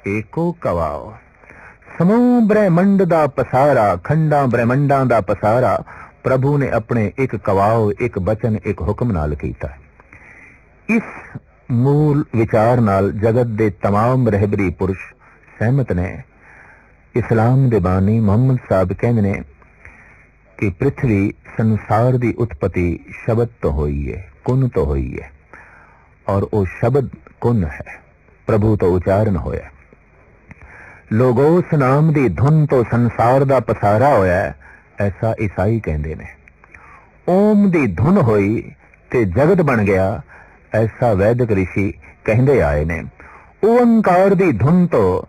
ਏਕੋ ਕਵਾਓ ਸਮੂਹ ਬ੍ਰਹਿਮੰਡ ਦਾ ਪਸਾਰਾ ਖੰਡਾਂ ਬ੍ਰਹਿਮੰਡਾਂ ਦਾ ਪਸਾਰਾ ਪ੍ਰਭੂ ਨੇ ਆਪਣੇ ਇੱਕ ਕਵਾਓ ਇੱਕ ਬਚਨ ਇੱਕ ਹੁਕਮ ਨਾਲ ਕੀਤਾ ਇਸ ਮੂਲ ਵਿਚਾਰ ਨਾਲ ਜਗਤ ਦੇ तमाम ਰਹਿਬਰੀ ਪੁਰਸ਼ ਸਹਿਮਤ ਨੇ ਇਸਲਾਮ ਦੇ ਬਾਨੀ ਮੁਹੰਮਦ ਸਾਹਿਬ ਕਹਿੰਦੇ ਨੇ ਕਿ ਪ੍ਰithvi ਸੰਸਾਰ ਦੀ ਉਤਪਤੀ ਸ਼ਬਦ ਤੋਂ ਹੋਈ ਹੈ, ਕੁਨ ਤੋਂ ਹੋਈ ਹੈ ਔਰ ਉਹ ਸ਼ਬਦ ਕੁਨ ਹੈ, ਪ੍ਰਭੂ ਤੋਂ ਉਚਾਰਨ ਹੋਇਆ ਲੋਗੋਸ ਨਾਮ ਦੀ ਧੁਨ ਤੋਂ ਸੰਸਾਰ ਦਾ ਪਸਾਰਾ ਹੋਇਆ ਐਸਾ ਈਸਾਈ ਕਹਿੰਦੇ ਨੇ। ਓਮ ਦੀ ਧੁਨ ਹੋਈ ਤੇ ਜਗਤ ਬਣ ਗਿਆ, ਐਸਾ ਵੈਦਿਕ ઋષਿ ਕਹਿੰਦੇ ਆਏ ਨੇ। ਓੰਕਾਰ ਦੀ ਧੁਨ ਤੋਂ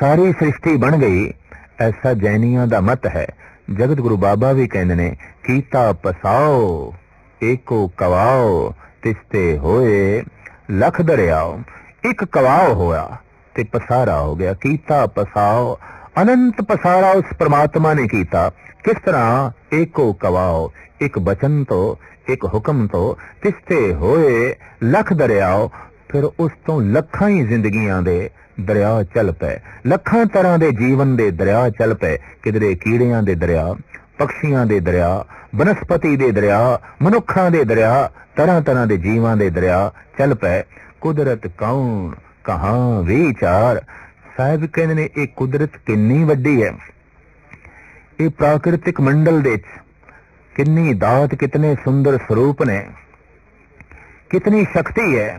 ਸਾਰੀ ਸ੍ਰਿਸ਼ਟੀ ਬਣ ਗਈ, ਐਸਾ ਜੈਨੀਆਂ ਦਾ ਮਤ ਹੈ ਜਗਤ ਗੁਰੂ ਬਾਬਾ ਵੀ ਕਹਿੰਦੇ ਨੇ, ਕੀਤਾ ਪਸਾਓ, ਏਕੋ ਕਵਾਓ, ਤਿਸਤੇ ਹੋਏ, ਲਖ ਦਰਿਆਓ। ਇੱਕ ਕਵਾਓ ਹੋਇਆ ਤੇ ਪਸਾਰਾ ਹੋ ਗਿਆ। ਕੀਤਾ ਪਸਾਓ, ਅਨੰਤ ਪਸਾਰਾ ਉਸ ਪ੍ਰਮਾਤਮਾ ਨੇ ਕੀਤਾ। ਕਿਸ ਤਰ੍ਹਾਂ? ਏਕੋ ਕਵਾਓ, ਇੱਕ ਬਚਨ ਤੋਂ, ਇੱਕ ਹੁਕਮ ਤੋਂ, ਤਿਸਤੇ ਹੋਏ, ਲੱਖ ਦਰਿਆਓ। ਫਿਰ ਉਸ ਤੋਂ ਲੱਖਾਂ ਹੀ ਜ਼ਿੰਦਗੀਆਂ ਦੇ ਦਰਿਆ ਚੱਲ ਪਏ। ਲੱਖਾਂ ਤਰ੍ਹਾਂ ਦੇ ਜੀਵਨ ਦੇ ਦਰਿਆ ਚੱਲ ਪਏ। ਕਿਧਰੇ ਕੀੜਿਆਂ ਦੇ ਦਰਿਆ, ਪਕਸ਼ੀਆਂ ਦੇ ਦਰਿਆ, ਬਨਸਪਤੀ ਦੇ ਦਰਿਆ, ਮਨੁੱਖਾਂ ਦੇ ਦਰਿਆ, ਤਰ੍ਹਾਂ ਤਰ੍ਹਾਂ ਦੇ ਜੀਵਾਂ ਦੇ ਦਰਿਆ ਚੱਲ ਪਏ। ਕੁਦਰਤ ਕੌਣ? ਕਹਾਂ ਵਿਚਾਰ? ਸਾਹਿਬ ਕਹਿੰਦੇ ਨੇ, ਇਹ ਕੁਦਰਤ ਕਿੰਨੀ ਵੱਡੀ ਹੈ। ਇਹ ਪ੍ਰਾਕਿਰਤਿਕ ਮੰਡਲ ਦੇ ਵਿੱਚ ਕਿੰਨੀ ਦਾਤ, ਕਿਤਨੇ ਸੁੰਦਰ ਸਰੂਪ ਨੇ। ਕਿਤਨੀ ਸ਼ਕਤੀ ਹੈ।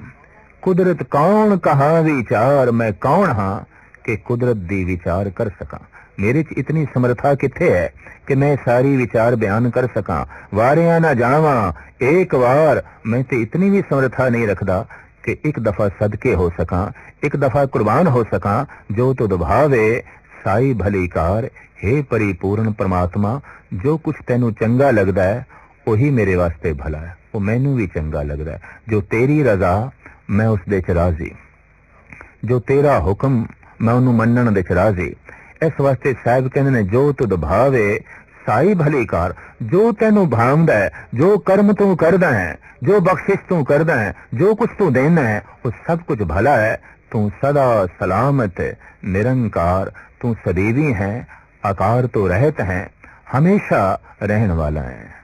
ਕੁਦਰਤ ਕੌਣ ਕਹਾ ਵਿਚਾਰ, ਮੈਂ ਕੌਣ ਹਾਂ ਕਿ ਕੁਦਰਤ ਦੀ ਵਿਚਾਰ ਕਰ ਸਕਾਂ? ਮੇਰੇ 'ਚ ਇਤਨੀ ਸਮਰੱਥਾ ਕਿੱਥੇ ਹੈ ਕਿ ਮੈਂ ਸਾਰੀ ਵਿਚਾਰ ਬਿਆਨ ਕਰ ਸਕਾਂ? ਵਾਰਿਆਂ ਨਾ ਜਾਵਾਂ, ਇੱਕ ਵਾਰ ਮੈਂ ਤੇ ਇਤਨੀ ਵੀ ਸਮਰੱਥਾ ਨਹੀਂ ਰੱਖਦਾ ਕਿ ਇੱਕ ਦਫਾ ਸਦਕੇ ਹੋ ਸਕਾਂ, ਇੱਕ ਦਫਾ ਕੁਰਬਾਨ ਹੋ ਸਕਾਂ, ਜੋ ਤੁਧ ਭਾਵੇ, ਸਾਈ ਭਲੀ ਕਾਰ हे ਪਰਿਪੂਰਨ ਪ੍ਰਮਾਤਮਾ, ਜੋ ਕੁਝ ਤੈਨੂੰ ਚੰਗਾ ਲੱਗਦਾ ਹੈ, ਉਹੀ ਮੇਰੇ ਵਾਸਤੇ ਭਲਾ ਹੈ, ਉਹ ਮੈਨੂੰ ਵੀ ਚੰਗਾ ਲੱਗਦਾ ਹੈ। ਜੋ ਤੇਰੀ ਰਜ਼ਾ ਮੈਂ ਉਸ ਦੇ ਚ ਰਾਜ਼ੀ। ਜੋ ਤੇਰਾ ਹੁਕਮ ਮੈਂ ਉਹਨੂੰ ਮੰਨਣ ਦੇ ਚ ਰਾਜ਼ੀ। ਇਸ ਵਾਸਤੇ ਸਾਹਿਬ ਕਹਿੰਦੇ ਨੇ, ਜੋ ਤੁਧ ਭਾਵੇ ਸਾਈ ਭਲੀ ਕਾਰ। ਜੋ ਤੈਨੂੰ ਭਾਵਦਾ ਹੈ, ਜੋ ਕਰਮ ਤੂੰ ਕਰਦਾ ਹੈ, ਜੋ ਬਖਸ਼ਿਸ਼ ਤੂੰ ਕਰਦਾ ਹੈ, ਜੋ ਕੁਝ ਤੂੰ ਦੇਣਾ ਹੈ, ਉਹ ਸਭ ਕੁਝ ਭਲਾ ਹੈ। ਤੂੰ ਸਦਾ ਸਲਾਮਤ, ਨਿਰੰਕਾਰ, ਤੂੰ ਸਦੀਵੀ ਹੈ, ਆਕਾਰ ਤੋਂ ਰਹਿਤ ਹੈ, ਹਮੇਸ਼ਾ ਰਹਿਣ ਵਾਲਾ ਹੈ।